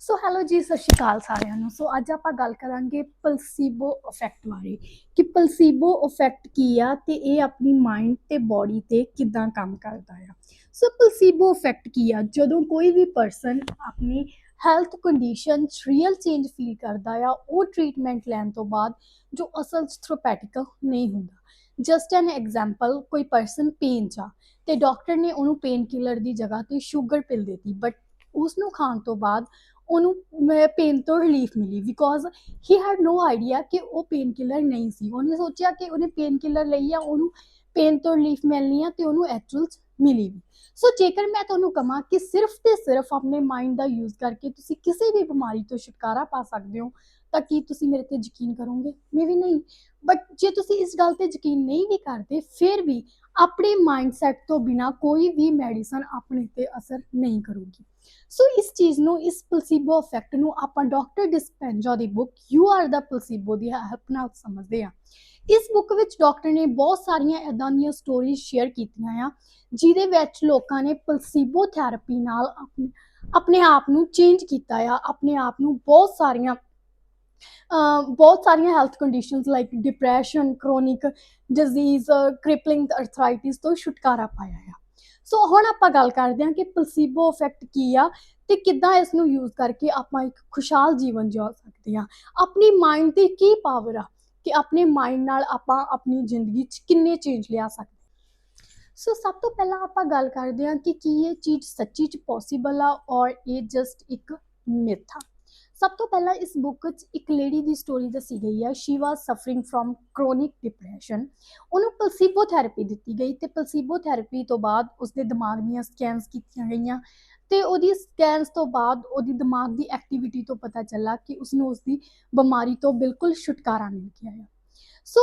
So hello ਜੀ, ਸਤਿ ਸ਼੍ਰੀ ਅਕਾਲ ਸਾਰਿਆਂ ਨੂੰ। ਸੋ ਅੱਜ ਆਪਾਂ ਗੱਲ ਕਰਾਂਗੇ ਪਲਸੀਬੋ ਇਫੈਕਟ ਬਾਰੇ। ਕਿ ਪਲਸੀਬੋ ਇਫੈਕਟ ਕੀ ਆ ਤੇ ਇਹ ਆਪਣੀ ਮਾਈਂਡ ਤੇ ਬਾਡੀ ਤੇ ਕਿਦਾਂ ਕੰਮ ਕਰਦਾ ਆ। ਸੋ ਪਲਸੀਬੋ ਇਫੈਕਟ ਕੀ ਆ? ਜਦੋਂ ਕੋਈ ਵੀ ਪਰਸਨ ਆਪਣੀ ਹੈਲਥ ਕੰਡੀਸ਼ਨ 'ਚ ਰੀਅਲ ਚੇਂਜ ਫੀਲ ਕਰਦਾ ਆ, ਉਹ ਟ੍ਰੀਟਮੈਂਟ ਲੈਣ ਤੋਂ ਬਾਅਦ ਜੋ ਅਸਲ 'ਚ ਨਹੀਂ ਹੁੰਦਾ। ਜਸਟ ਐਨ ਐਗਜ਼ਾਮਪਲ ਕੋਈ ਪਰਸਨ ਪੇਨ 'ਚ ਆ, ਤੇ ਡਾਕਟਰ ਨੇ ਉਹਨੂੰ ਪੇਨ ਕਿਲਰ ਦੀ ਜਗ੍ਹਾ ਤੇ ਸ਼ੂਗਰ ਪਿਲ ਦਿੱਤੀ ਬਟ ਉਸ ਨੂੰ ਖਾਣ ਤੋਂ ਬਾਅਦ ਉਹਨੂੰ ਪੇਨ ਤੋਂ ਰਿਲੀਫ ਮਿਲੀ because he had no idea ਕਿ ਉਹ ਪੇਨ ਕਿਲਰ ਨਹੀਂ ਸੀ। ਉਹਨੇ ਸੋਚਿਆ ਕਿ ਉਹਨੇ ਪੇਨ ਕਿਲਰ ਲਈ ਆ, ਉਹਨੂੰ ਪੇਨ ਤੋਂ ਰਿਲੀਫ ਮਿਲਣੀ ਆ ਤੇ ਉਹਨੂੰ ਐਕਚੁਅਲ ਮਿਲੀ ਵੀ। ਸੋ ਜੇਕਰ ਮੈਂ ਤੁਹਾਨੂੰ ਕਹਾਂ ਕਿ ਸਿਰਫ ਤੇ ਸਿਰਫ ਆਪਣੇ ਮਾਈਂਡ ਦਾ ਯੂਜ਼ ਕਰਕੇ ਤੁਸੀਂ ਕਿਸੇ ਵੀ ਬਿਮਾਰੀ ਤੋਂ ਛੁਟਕਾਰਾ ਪਾ ਸਕਦੇ ਹੋ ਤਾਂ ਕੀ ਤੁਸੀਂ ਮੇਰੇ ਤੇ ਯਕੀਨ ਕਰੋਗੇ? ਮੈਂ ਵੀ ਨਹੀਂ। ਬਟ ਜੇ ਤੁਸੀਂ ਇਸ ਗੱਲ ਤੇ ਯਕੀਨ ਨਹੀਂ ਵੀ ਕਰਦੇ, ਫਿਰ ਵੀ ਆਪਣੇ ਮਾਈਂਡਸੈਟ ਤੋਂ ਬਿਨਾ ਕੋਈ ਵੀ ਮੈਡੀਸਨ ਆਪਣੇ ਤੇ ਅਸਰ ਨਹੀਂ ਕਰੂਗੀ। ਸੋ ਇਸ ਚੀਜ਼ ਨੂੰ, ਇਸ ਪਲਸੀਬੋ ਇਫੈਕਟ ਨੂੰ ਆਪਾਂ doctor Dispenza the book you are the placebo the help ਨਾਲ ਸਮਝਦੇ ਆ ਇਸ ਬੁੱਕ ਵਿੱਚ ਡਾਕਟਰ ਨੇ ਬਹੁਤ ਸਾਰੀਆਂ ਇਦਾਂ ਦੀਆਂ ਸਟੋਰੀਜ਼ ਸ਼ੇਅਰ ਕੀਤੀਆਂ ਆ, ਜਿਹਦੇ ਵਿੱਚ ਲੋਕਾਂ ਨੇ ਪਲਸੀਬੋ ਥੈਰੇਪੀ ਨਾਲ ਆਪਣੇ ਆਪਣੇ ਆਪ ਨੂੰ ਚੇਂਜ ਕੀਤਾ ਆ, ਆਪਣੇ ਆਪ ਨੂੰ ਬਹੁਤ ਸਾਰੀਆਂ ਬਹੁਤ ਸਾਰੀਆਂ health conditions like depression chronic disease crippling arthritis ਤੋਂ ਛੁਟਕਾਰਾ ਪਾਇਆ ਆ। ਸੋ ਹੁਣ ਆਪਾਂ ਗੱਲ ਕਰਦੇ ਹਾਂ ਕਿ ਪਲਸੀਬੋ ਇਫੈਕਟ ਕੀ ਆ ਤੇ ਕਿੱਦਾਂ ਇਸ ਨੂੰ ਯੂਜ਼ ਕਰਕੇ ਆਪਾਂ ਇੱਕ ਖੁਸ਼ਹਾਲ ਜੀਵਨ ਜਿਉ ਸਕਦੇ ਹਾਂ। ਆਪਣੀ ਮਾਈਂਡ ਦੀ ਕੀ ਪਾਵਰ ਆ ਕਿ ਆਪਣੇ ਮਾਈਂਡ ਨਾਲ ਆਪਾਂ ਆਪਣੀ ਜ਼ਿੰਦਗੀ 'ਚ ਕਿੰਨੇ ਚੇਂਜ ਲਿਆ ਸਕਦੇ ਸੋ ਸਭ ਤੋਂ ਪਹਿਲਾਂ ਆਪਾਂ ਗੱਲ ਕਰਦੇ ਹਾਂ ਕਿ ਕੀ ਇਹ ਚੀਜ਼ ਸੱਚੀ 'ਚ ਪੋਸੀਬਲ ਆ ਔਰ ਇਹ ਜਸਟ ਇੱਕ ਮਿਥ ਆ। ਸਭ ਤੋਂ ਪਹਿਲਾਂ ਇਸ ਬੁੱਕ 'ਚ ਇੱਕ ਲੇਡੀ ਦੀ ਸਟੋਰੀ ਦੱਸੀ ਗਈ ਹੈ she was suffering from chronic depression ਉਹਨੂੰ ਪਲਸੀਬੋ ਥੈਰੇਪੀ ਦਿੱਤੀ ਗਈ ਤੇ ਪਲਸੀਬੋ ਥੈਰੇਪੀ ਤੋਂ ਬਾਅਦ ਉਸਦੇ ਦਿਮਾਗ ਦੀਆਂ ਸਕੈਨਸ ਕੀਤੀਆਂ ਗਈਆਂ ਤੇ ਉਹਦੀ ਸਕੈਨਸ ਤੋਂ ਬਾਅਦ ਉਹਦੀ ਦਿਮਾਗ ਦੀ ਐਕਟੀਵਿਟੀ ਤੋਂ ਪਤਾ ਚੱਲਾ ਕਿ ਉਸਨੂੰ ਉਸਦੀ ਬਿਮਾਰੀ ਤੋਂ ਬਿਲਕੁਲ ਛੁਟਕਾਰਾ ਮਿਲ ਗਿਆ ਹੈ ਸੋ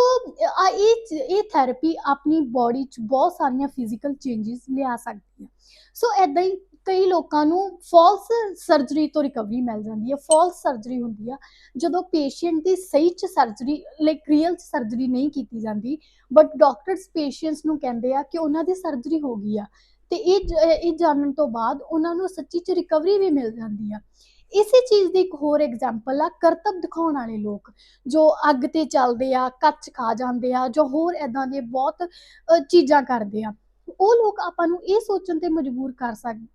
ਇਹ ਇਹ ਥੈਰੇਪੀ ਆਪਣੀ ਬਾਡੀ 'ਚ ਬਹੁਤ ਸਾਰੀਆਂ ਫਿਜ਼ੀਕਲ ਚੇਂਜਸ ਲਿਆ ਸਕਦੀ ਹੈ ਸੋ ਐਦਾਂ ਹੀ ਕਈ ਲੋਕਾਂ ਨੂੰ ਫਾਲਸ ਸਰਜਰੀ ਤੋਂ ਰਿਕਵਰੀ ਮਿਲ ਜਾਂਦੀ ਹੈ ਫਾਲਸ ਸਰਜਰੀ ਹੁੰਦੀ ਆ। ਜਦੋਂ ਪੇਸ਼ੈਂਟ ਦੀ ਸਹੀ ਚ ਸਰਜਰੀ ਲਾਈਕ ਰੀਅਲ ਚ ਸਰਜਰੀ ਨਹੀਂ ਕੀਤੀ ਜਾਂਦੀ ਬਟ ਡਾਕਟਰਸ ਪੇਸ਼ੈਂਟਸ ਨੂੰ ਕਹਿੰਦੇ ਆ ਕਿ ਉਹਨਾਂ ਦੀ ਸਰਜਰੀ ਹੋ ਗਈ ਆ। ਤੇ ਇਹ ਇਹ ਜਾਣਨ ਤੋਂ ਬਾਅਦ ਉਹਨਾਂ ਨੂੰ ਸੱਚੀ ਚ ਰਿਕਵਰੀ ਵੀ ਮਿਲ ਜਾਂਦੀ ਆ। ਇਸੇ ਚੀਜ਼ ਦੀ ਇੱਕ ਹੋਰ ਐਗਜ਼ਾਮਪਲ ਆ, ਕਰਤੱਵ ਦਿਖਾਉਣ ਵਾਲੇ ਲੋਕ, ਜੋ ਅੱਗ ਤੇ ਚੱਲਦੇ ਆ, ਕੱਚ ਖਾ ਜਾਂਦੇ ਆ, ਜੋ ਹੋਰ ਐਦਾਂ ਦੇ ਬਹੁਤ ਚੀਜ਼ਾਂ ਕਰਦੇ ਆ। ਉਹ ਲੋਕ ਆਪਾਂ ਨੂੰ ਇਹ ਸੋਚਣ ਤੇ ਮਜਬੂਰ ਕਰ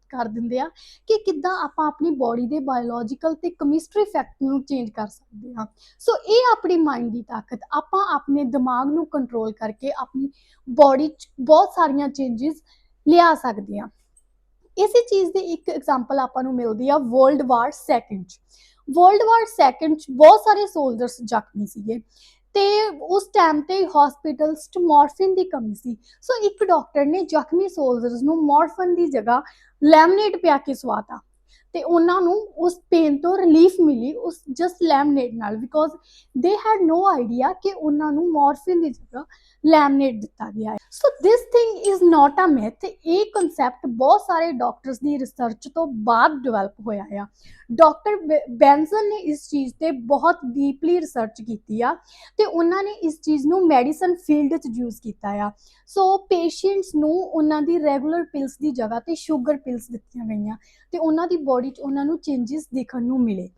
ਕਰ ਦਿੰਦੇ ਆ ਕਿ ਕਿੱਦਾਂ ਆਪਾਂ ਆਪਣੀ ਬਾਡੀ ਦੇ ਬਾਇਓਲੋਜੀਕਲ ਤੇ ਕੈਮਿਸਟਰੀ ਫੈਕਟ ਨੂੰ ਚੇਂਜ ਕਰ ਸਕਦੇ ਹਾਂ। ਸੋ ਇਹ ਆਪਣੀ ਮਾਈਂਡ ਦੀ ਤਾਕਤ, ਆਪਾਂ ਆਪਣੇ ਦਿਮਾਗ ਨੂੰ ਕੰਟਰੋਲ ਕਰਕੇ ਆਪਣੀ ਬਾਡੀ 'ਚ ਬਹੁਤ ਸਾਰੀਆਂ ਚੇਂਜਸ ਲਿਆ ਸਕਦੇ ਹਾਂ। ਇਸੇ ਚੀਜ਼ ਦੀ ਇੱਕ ਐਗਜ਼ਾਮਪਲ ਆਪਾਂ ਨੂੰ ਮਿਲਦੀ ਆ ਵਰਲਡ ਵਾਰ ਸੈਕੰਡ 'ਚ। ਵਰਲਡ ਵਾਰ ਸੈਕੰਡ 'ਚ ਬਹੁਤ ਸਾਰੇ ਸੋਲਜਰਸ ਜ਼ਖਮੀ ਸੀਗੇ। ਤੇ ਉਸ ਟਾਈਮ ਤੇ ਹਸਪੀਟਲਸ 'ਚ ਮੋਰਫਿਨ ਦੀ ਕਮੀ ਸੀ। ਸੋ ਇੱਕ ਡਾਕਟਰ ਨੇ ਜ਼ਖਮੀ ਸੋਲਜਰਸ ਨੂੰ ਮੋਰਫਿਨ ਦੀ ਜਗ੍ਹਾ ਲੈਮਨੇਟ ਪਿਆ ਕੇ ਸਵਾਤਾ ਤੇ ਉਹਨਾਂ ਨੂੰ ਉਸ ਪੇਨ ਤੋਂ ਰਿਲੀਫ ਮਿਲੀ ਉਸ ਜਸਟ ਲੈਮਨੇਡ ਨਾਲ because they had no idea ਕਿ ਉਹਨਾਂ ਨੂੰ ਮੋਰਫਿਨ ਦੀ ਜਗ੍ਹਾ ਲੈਮਨੇਡ ਦਿੱਤਾ ਗਿਆ ਹੈ। So this thing is not a myth ਇਹ ਕਨਸੈਪਟ ਬਹੁਤ ਸਾਰੇ ਡਾਕਟਰਸ ਦੀ ਰਿਸਰਚ ਤੋਂ ਬਾਅਦ ਡਿਵੈਲਪ ਹੋਇਆ ਆ। ਡਾਕਟਰ ਬੈਂਸਨ ਨੇ ਇਸ ਚੀਜ਼ ਤੇ ਬਹੁਤ ਡੀਪਲੀ ਰਿਸਰਚ ਕੀਤੀ ਆ ਤੇ ਉਹਨਾਂ ਨੇ ਇਸ ਚੀਜ਼ ਨੂੰ ਮੈਡੀਸਨ ਫੀਲਡ 'ਚ ਯੂਜ਼ ਕੀਤਾ ਆ। ਸੋ ਪੇਸ਼ੈਂਟਸ ਨੂੰ ਉਹਨਾਂ ਦੀ ਰੈਗੂਲਰ ਪਿਲਸ ਦੀ ਜਗ੍ਹਾ ਤੇ ਸ਼ੂਗਰ ਪਿਲਸ ਦਿੱਤੀਆਂ ਗਈਆਂ। ਤੇ ਉਹਨਾਂ ਦੀ ਬੋਡੀ 'ਚ ਉਹਨਾਂ ਨੂੰ ਚੇਂਜਸ ਦੇਖਣ ਨੂੰ ਮਿਲੇ।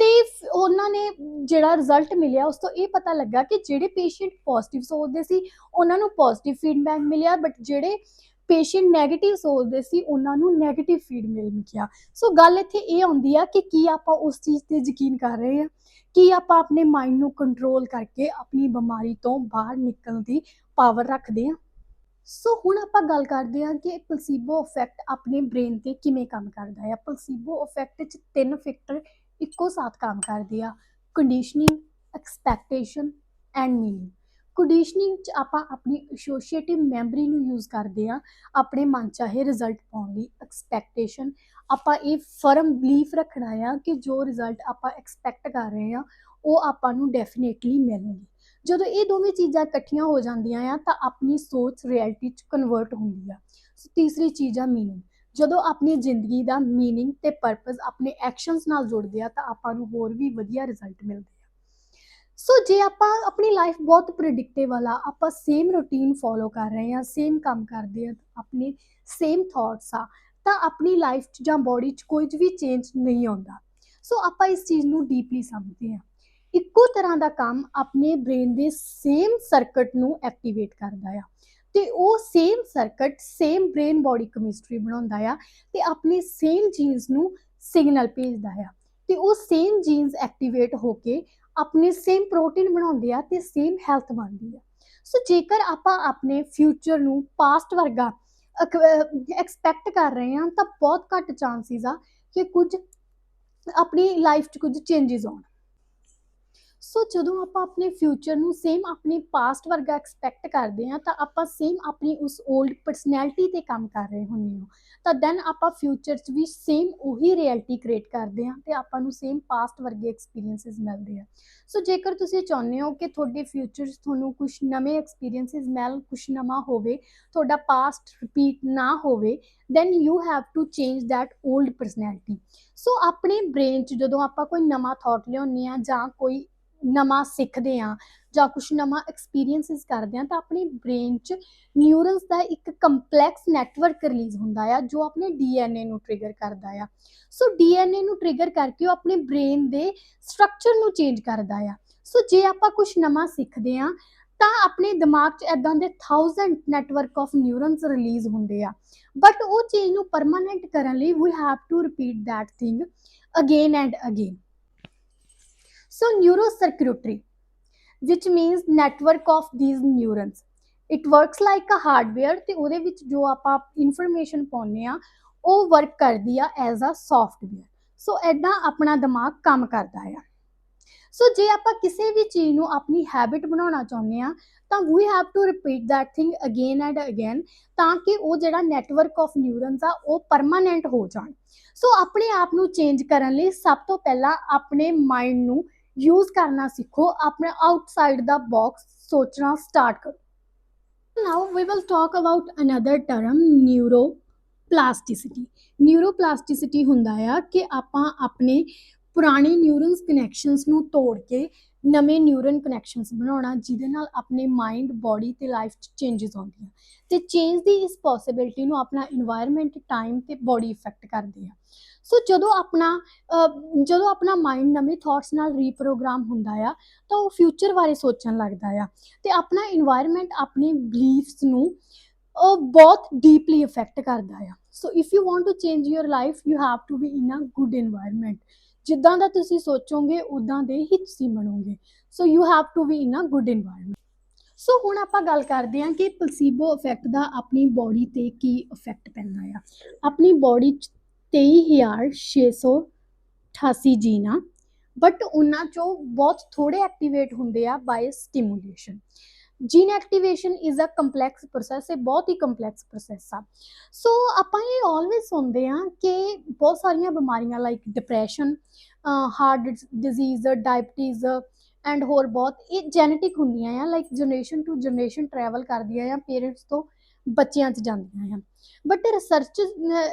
ਤੇ ਉਹਨਾਂ ਨੇ ਜਿਹੜਾ ਰਿਜ਼ਲਟ ਮਿਲਿਆ, ਉਸ ਤੋਂ ਇਹ ਪਤਾ ਲੱਗਾ ਕਿ ਜਿਹੜੇ ਪੇਸ਼ੈਂਟ ਪੋਜ਼ਿਟਿਵ ਸੋਚਦੇ ਸੀ, ਉਹਨਾਂ ਨੂੰ ਪੋਜ਼ਿਟਿਵ ਫੀਡਬੈਕ ਮਿਲਿਆ ਬਟ ਜਿਹੜੇ ਪੇਸ਼ੈਂਟ 네ਗੇਟਿਵ ਸੋਚਦੇ ਸੀ, ਉਹਨਾਂ ਨੂੰ 네ਗੇਟਿਵ ਫੀਡ ਮਿਲ ਗਿਆ ਸੋ ਗੱਲ ਇੱਥੇ ਇਹ ਆਉਂਦੀ ਆ ਕਿ ਕੀ ਆਪਾਂ ਉਸ ਚੀਜ਼ ਤੇ ਯਕੀਨ ਕਰ ਰਹੇ ਹਾਂ ਕੀ ਆਪਾਂ ਆਪਣੇ ਮਾਈਂਡ ਨੂੰ ਕੰਟਰੋਲ ਕਰਕੇ ਆਪਣੀ ਬਿਮਾਰੀ ਤੋਂ ਬਾਹਰ ਨਿਕਲਣ ਦੀ ਪਾਵਰ ਰੱਖਦੇ ਹਾਂ ਸੋ ਹੁਣ ਆਪਾਂ ਗੱਲ ਕਰਦੇ ਹਾਂ ਕਿ ਪਲਸੀਬੋ ਇਫੈਕਟ ਆਪਣੇ ਬ੍ਰੇਨ ਤੇ ਕਿਵੇਂ ਕੰਮ ਕਰਦਾ ਹੈ। ਪਲਸੀਬੋ ਇਫੈਕਟ 'ਚ ਤਿੰਨ ਫੈਕਟਰ ਇੱਕੋ ਸਾਥ ਕੰਮ ਕਰਦੇ ਆ conditioning expectation and meaning conditioning 'ਚ ਆਪਾਂ ਆਪਣੀ ਐਸੋਸੀਏਟਿਵ ਮੈਮਰੀ ਨੂੰ ਯੂਜ਼ ਕਰਦੇ ਆ ਆਪਣੇ ਮਨ ਚਾਹੇ ਰਿਜ਼ਲਟ ਪਾਉਣ ਲਈ। ਐਕਸਪੈਕਟੇਸ਼ਨ ਆਪਾਂ ਇਹ ਫਰਮ ਬਲੀਫ ਰੱਖਣਾ ਆ ਕਿ ਜੋ ਰਿਜ਼ਲਟ ਆਪਾਂ ਐਕਸਪੈਕਟ ਕਰ ਰਹੇ ਆ ਉਹ ਆਪਾਂ ਨੂੰ ਡੈਫੀਨੇਟਲੀ ਮਿਲਣਗੇ। ਜਦੋਂ ਇਹ ਦੋਵੇਂ ਚੀਜ਼ਾਂ ਇਕੱਠੀਆਂ ਹੋ ਜਾਂਦੀਆਂ ਆ, ਤਾਂ ਆਪਣੀ ਸੋਚ ਰਿਐਲਿਟੀ 'ਚ ਕਨਵਰਟ ਹੁੰਦੀ ਆ। ਸੋ ਤੀਸਰੀ ਚੀਜ਼ ਆ ਮੀਨਿੰਗ ਜਦੋਂ ਆਪਣੀ ਜ਼ਿੰਦਗੀ ਦਾ ਮੀਨਿੰਗ ਤੇ ਪਰਪਸ ਆਪਣੇ ਐਕਸ਼ਨਸ ਨਾਲ ਜੁੜਦੇ ਆ, ਤਾਂ ਆਪਾਂ ਨੂੰ ਹੋਰ ਵੀ ਵਧੀਆ ਰਿਜ਼ਲਟ ਮਿਲਦੇ ਆ। ਸੋ ਜੇ ਆਪਾਂ ਆਪਣੀ ਲਾਈਫ ਬਹੁਤ ਪ੍ਰੈਡਿਕਟੇਬਲ ਆ ਆਪਾਂ ਸੇਮ ਰੂਟੀਨ ਫੋਲੋ ਕਰ ਰਹੇ ਆ ਸੇਮ ਕੰਮ ਕਰਦੇ ਆ, ਆਪਣੇ ਸੇਮ ਥਾਟਸ ਆ, ਤਾਂ ਆਪਣੀ ਲਾਈਫ 'ਚ ਜਾਂ ਬਾਡੀ 'ਚ ਕੋਈ ਵੀ ਚੇਂਜ ਨਹੀਂ ਆਉਂਦਾ। ਸੋ ਆਪਾਂ ਇਸ ਚੀਜ਼ ਨੂੰ ਡੀਪਲੀ ਸਮਝਦੇ ਹਾਂ ਇੱਕੋ ਤਰ੍ਹਾਂ ਦਾ ਕੰਮ ਆਪਣੇ ਬ੍ਰੇਨ ਦੇ ਸੇਮ ਸਰਕਟ ਨੂੰ ਐਕਟੀਵੇਟ ਕਰਦਾ ਆ। ਤੇ ਉਹ same circuit same brain body chemistry ਬਣਾਉਂਦਾ ਆ ਤੇ ਆਪਣੇ ਸੇਮ ਜੀਨਸ ਨੂੰ ਸਿਗਨਲ ਭੇਜਦਾ ਆ। ਤੇ ਉਹ ਸੇਮ ਜੀਨਸ ਐਕਟੀਵੇਟ ਹੋ ਕੇ ਆਪਣੇ ਸੇਮ ਪ੍ਰੋਟੀਨ ਬਣਾਉਂਦੇ ਆ ਤੇ ਸੇਮ ਹੈਲਥ ਬਣਦੀ ਆ। ਸੋ ਜੇਕਰ ਆਪਾਂ ਆਪਣੇ ਫਿਊਚਰ ਨੂੰ ਪਾਸਟ ਵਰਗਾ ਐਕਸਪੈਕਟ ਕਰ ਰਹੇ ਹਾਂ ਤਾਂ ਬਹੁਤ ਘੱਟ ਚਾਂਸਿਸ ਆ ਕਿ ਕੁਝ ਆਪਣੀ ਲਾਈਫ 'ਚ ਕੁਝ ਚੇਂਜਸ ਆਉਣ। ਸੋ ਜਦੋਂ ਆਪਾਂ ਆਪਣੇ ਫਿਊਚਰ ਨੂੰ ਸੇਮ ਆਪਣੇ ਪਾਸਟ ਵਰਗਾ ਐਕਸਪੈਕਟ ਕਰਦੇ ਹਾਂ, ਤਾਂ ਆਪਾਂ ਸੇਮ ਆਪਣੀ ਉਸ 올ਡ ਪਰਸਨੈਲਿਟੀ ਤੇ ਕੰਮ ਕਰ ਰਹੇ ਹੁੰਦੇ ਹਾਂ। ਤਾਂ ਦੈਨ ਆਪਾਂ ਫਿਊਚਰ 'ਚ ਵੀ ਸੇਮ ਉਹੀ ਰਿਐਲਿਟੀ ਕ੍ਰੀਏਟ ਕਰਦੇ ਹਾਂ ਤੇ ਆਪਾਂ ਨੂੰ ਸੇਮ ਪਾਸਟ ਵਰਗੇ ਐਕਸਪੀਰੀਐਂਸਸ ਮਿਲਦੇ ਆ। ਸੋ ਜੇਕਰ ਤੁਸੀਂ ਚਾਹੁੰਦੇ ਹੋ ਕਿ ਤੁਹਾਡੇ ਫਿਊਚਰ 'ਚ ਤੁਹਾਨੂੰ ਕੁਝ ਨਵੇਂ ਐਕਸਪੀਰੀਐਂਸਸ ਮਿਲ ਕੁਝ ਨਵਾਂ ਹੋਵੇ, ਤੁਹਾਡਾ ਪਾਸਟ ਰਿਪੀਟ ਨਾ ਹੋਵੇ then you have to change that old personality so ਆਪਣੇ ਬ੍ਰੇਨ 'ਚ ਜਦੋਂ ਆਪਾਂ ਕੋਈ ਨਵਾਂ ਥਾਟ ਲਿਆਉਂਦੇ ਆ ਜਾਂ ਕੋਈ ਨਵਾਂ ਸਿੱਖਦੇ ਆ ਜਾਂ ਕੁਝ ਨਵਾਂ ਐਕਸਪੀਰੀਐਂਸਸ ਕਰਦੇ ਆ ਤਾਂ ਆਪਣੇ ਬ੍ਰੇਨ 'ਚ ਨਿਊਰਨਸ ਦਾ ਇੱਕ ਕੰਪਲੈਕਸ ਨੈਟਵਰਕ ਰਿਲੀਜ਼ ਹੁੰਦਾ ਆ, ਜੋ ਆਪਣੇ ਡੀਐਨਏ ਨੂੰ ਟ੍ਰਿਗਰ ਕਰਦਾ ਆ। ਸੋ ਡੀਐਨਏ ਨੂੰ ਟ੍ਰਿਗਰ ਕਰਕੇ ਉਹ ਆਪਣੇ ਬ੍ਰੇਨ ਦੇ ਸਟਰਕਚਰ ਨੂੰ ਚੇਂਜ ਕਰਦਾ ਆ। ਸੋ ਜੇ ਆਪਾਂ ਕੁਝ ਨਵਾਂ ਸਿੱਖਦੇ ਆ ਤਾਂ ਆਪਣੇ ਦਿਮਾਗ 'ਚ ਐਦਾਂ ਦੇ 1000 ਨੈਟਵਰਕ ਆਫ ਨਿਊਰਨਸ ਰਿਲੀਜ਼ ਹੁੰਦੇ ਆ। ਬਟ ਉਹ ਚੀਜ਼ ਨੂੰ ਪਰਮਾਨੈਂਟ ਕਰਨ ਲਈ we have to repeat that thing again and again So neurocircuitry, which means network of these neurons. It works like a hardware ਤੇ ਉਹਦੇ ਵਿੱਚ ਜੋ ਆਪਾਂ ਇਨਫੋਰਮੇਸ਼ਨ ਪਾਉਂਦੇ ਆ ਉਹ ਵਰਕ ਕਰਦੀ ਆ ਐਜ਼ ਅ ਸੌਫਟਵੇਅਰ ਸੋ ਐਦਾਂ ਆਪਣਾ ਦਿਮਾਗ ਕੰਮ ਕਰਦਾ ਆ। ਸੋ ਜੇ ਆਪਾਂ ਕਿਸੇ ਵੀ ਚੀਜ਼ ਨੂੰ ਆਪਣੀ ਹੈਬਿਟ ਬਣਾਉਣਾ ਚਾਹੁੰਦੇ ਆ ਤਾਂ we have to repeat that thing again and again ਤਾਂ ਕਿ ਉਹ ਜਿਹੜਾ ਨੈਟਵਰਕ ਆਫ ਨਿਊਰਨਸ ਆ ਉਹ ਪਰਮਾਨੈਂਟ ਹੋ ਜਾਣ। ਸੋ ਆਪਣੇ ਆਪ ਨੂੰ ਚੇਂਜ ਕਰਨ ਲਈ ਸਭ ਤੋਂ ਪਹਿਲਾਂ ਆਪਣੇ ਮਾਈਂਡ ਨੂੰ ਯੂਜ਼ ਕਰਨਾ ਸਿੱਖੋ। ਆਪਣਾ ਆਊਟਸਾਈਡ ਦਾ ਬਾਕਸ ਸੋਚਣਾ ਸਟਾਰਟ ਕਰੋ। Now we will talk about another term, neuroplasticity neuroplasticity ਹੁੰਦਾ ਆ ਕਿ ਆਪਾਂ ਆਪਣੇ ਪੁਰਾਣੇ ਨਿਊਰਨਸ ਕਨੈਕਸ਼ਨਸ ਨੂੰ ਤੋੜ ਕੇ ਨਵੇਂ ਨਿਊਰਨ ਕਨੈਕਸ਼ਨਸ ਬਣਾਉਣਾ, ਜਿਹਦੇ ਨਾਲ ਆਪਣੇ ਮਾਈਂਡ ਬਾਡੀ ਤੇ ਲਾਈਫ 'ਚ ਚੇਂਜਸ ਆਉਂਦੀਆਂ। ਤੇ ਚੇਂਜ ਦੀ ਇਸ ਪੋਸਿਬਿਲਿਟੀ ਨੂੰ ਆਪਣਾ এনवायरमेंट ਟਾਈਮ ਤੇ ਬਾਡੀ ਇਫੈਕਟ ਕਰਦੇ ਆ। ਸੋ ਜਦੋਂ ਆਪਣਾ ਜਦੋਂ ਆਪਣਾ ਮਾਈਂਡ ਨਵੇਂ ਥਾਟਸ ਨਾਲ ਰੀਪ੍ਰੋਗਰਾਮ ਹੁੰਦਾ ਆ, ਤਾਂ ਉਹ ਫਿਊਚਰ ਬਾਰੇ ਸੋਚਣ ਲੱਗਦਾ ਆ। ਤੇ ਆਪਣਾ এনवायरमेंट ਆਪਣੀ ਬਲੀਫਸ ਨੂੰ ਉਹ ਬਹੁਤ ਡੀਪਲੀ ਇਫੈਕਟ ਕਰਦਾ ਆ। So if you want to change your life you have to be in a good environment ਜਿੱਦਾਂ ਦਾ ਤੁਸੀਂ ਸੋਚੋਗੇ ਉਦਾਂ ਦੇ ਹੀ ਤੁਸੀਂ ਬਣੋਗੇ। So you have to be in a good environment so ਹੁਣ ਆਪਾਂ ਗੱਲ ਕਰਦੇ ਹਾਂ ਕਿ ਪਲਸੀਬੋ ਇਫੈਕਟ ਦਾ ਆਪਣੀ ਬਾਡੀ ਤੇ ਕੀ ਇਫੈਕਟ ਪੈਂਦਾ ਆ। ਆਪਣੀ ਬਾਡੀ ਤੇਈ ਹਜ਼ਾਰ ਛੇ ਸੌ ਅਠਾਸੀ ਜੀਨ ਆ ਬਟ ਉਹਨਾਂ ਚੋਂ ਬਹੁਤ ਥੋੜੇ ਐਕਟੀਵੇਟ ਹੁੰਦੇ ਆ by stimulation gene activation is a complex process ਇਹ ਬਹੁਤ ਹੀ ਕੰਪਲੈਕਸ ਪ੍ਰੋਸੈਸ ਆ। ਸੋ ਆਪਾਂ ਇਹ ਆਲਵੇਸ ਸੁਣਦੇ ਆ ਕਿ ਬਹੁਤ ਸਾਰੀਆਂ ਬਿਮਾਰੀਆਂ like depression heart disease diabetes and ਹੋਰ ਬਹੁਤ, ਇਹ ਜੈਨੇਟਿਕ ਹੁੰਦੀਆਂ ਆ like generation to generation travel ਕਰਦੀਆਂ ਆ ਪੇਰੈਂਟਸ ਤੋਂ ਬੱਚਿਆਂ 'ਚ ਜਾਂਦੀਆਂ ਹਨ ਬਟ ਰਿਸਰਚ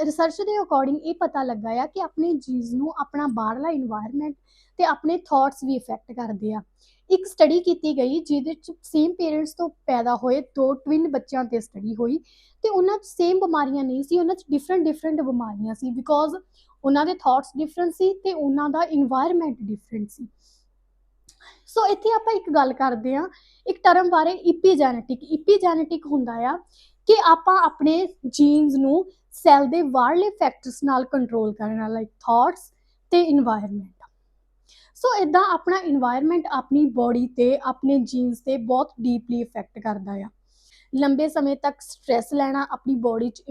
ਰਿਸਰਚ ਦੇ ਅਕੋਰਡਿੰਗ ਇਹ ਪਤਾ ਲੱਗਾ ਆ ਕਿ ਆਪਣੇ ਜੀਨਸ ਨੂੰ ਆਪਣਾ ਬਾਹਰਲਾ এনवायरमेंट ਤੇ ਆਪਣੇ ਥਾਟਸ ਵੀ ਇਫੈਕਟ ਕਰਦੇ ਆ। ਇੱਕ ਸਟੱਡੀ ਕੀਤੀ ਗਈ ਜਿਹਦੇ ਵਿੱਚ ਸੇਮ ਪੇਰੈਂਟਸ ਤੋਂ ਪੈਦਾ ਹੋਏ ਦੋ ਟਵਿਨ ਬੱਚਿਆਂ ਤੇ ਸਟੱਡੀ ਹੋਈ ਤੇ ਉਹਨਾਂ 'ਚ ਸੇਮ ਬਿਮਾਰੀਆਂ ਨਹੀਂ ਸੀ, ਉਹਨਾਂ 'ਚ ਡਿਫਰੈਂਟ ਡਿਫਰੈਂਟ ਬਿਮਾਰੀਆਂ ਸੀ ਬਿਕੋਜ਼ ਉਹਨਾਂ ਦੇ ਥਾਟਸ ਡਿਫਰੈਂਟ ਸੀ ਤੇ ਉਹਨਾਂ ਦਾ এনवायरमेंट ਡਿਫਰੈਂਟ ਸੀ। ਸੋ ਇੱਥੇ ਆਪਾਂ ਇੱਕ ਗੱਲ ਕਰਦੇ ਆ, ਇੱਕ ਟਰਮ ਬਾਰੇ ਇਪੀਜੈਨੇਟਿਕ ਇਪੀਜੈਨੇਟਿਕ ਹੁੰਦਾ ਆ ਕਿ ਆਪਾਂ ਆਪਣੇ ਜੀਨਸ ਨੂੰ ਸੈੱਲ ਦੇ ਬਾਹਰਲੇ ਫੈਕਟਰਸ ਨਾਲ ਕੰਟਰੋਲ ਕਰਨਾ ਲਾਈਕ ਥਾਟਸ ਤੇ এনवायरमेंट ਸੋ ਇਦਾਂ ਆਪਣਾ এনवायरमेंट ਆਪਣੀ ਬੋਡੀ ਤੇ, ਆਪਣੇ ਜੀਨਸ ਤੇ ਬਹੁਤ ਡੀਪਲੀ ਇਫੈਕਟ ਕਰਦਾ ਆ। ਲੰਬੇ ਸਮੇਂ ਤੱਕ ਸਟ्रेस ਲੈਣਾ ਆਪਣੀ ਬੋਡੀ 'ਚ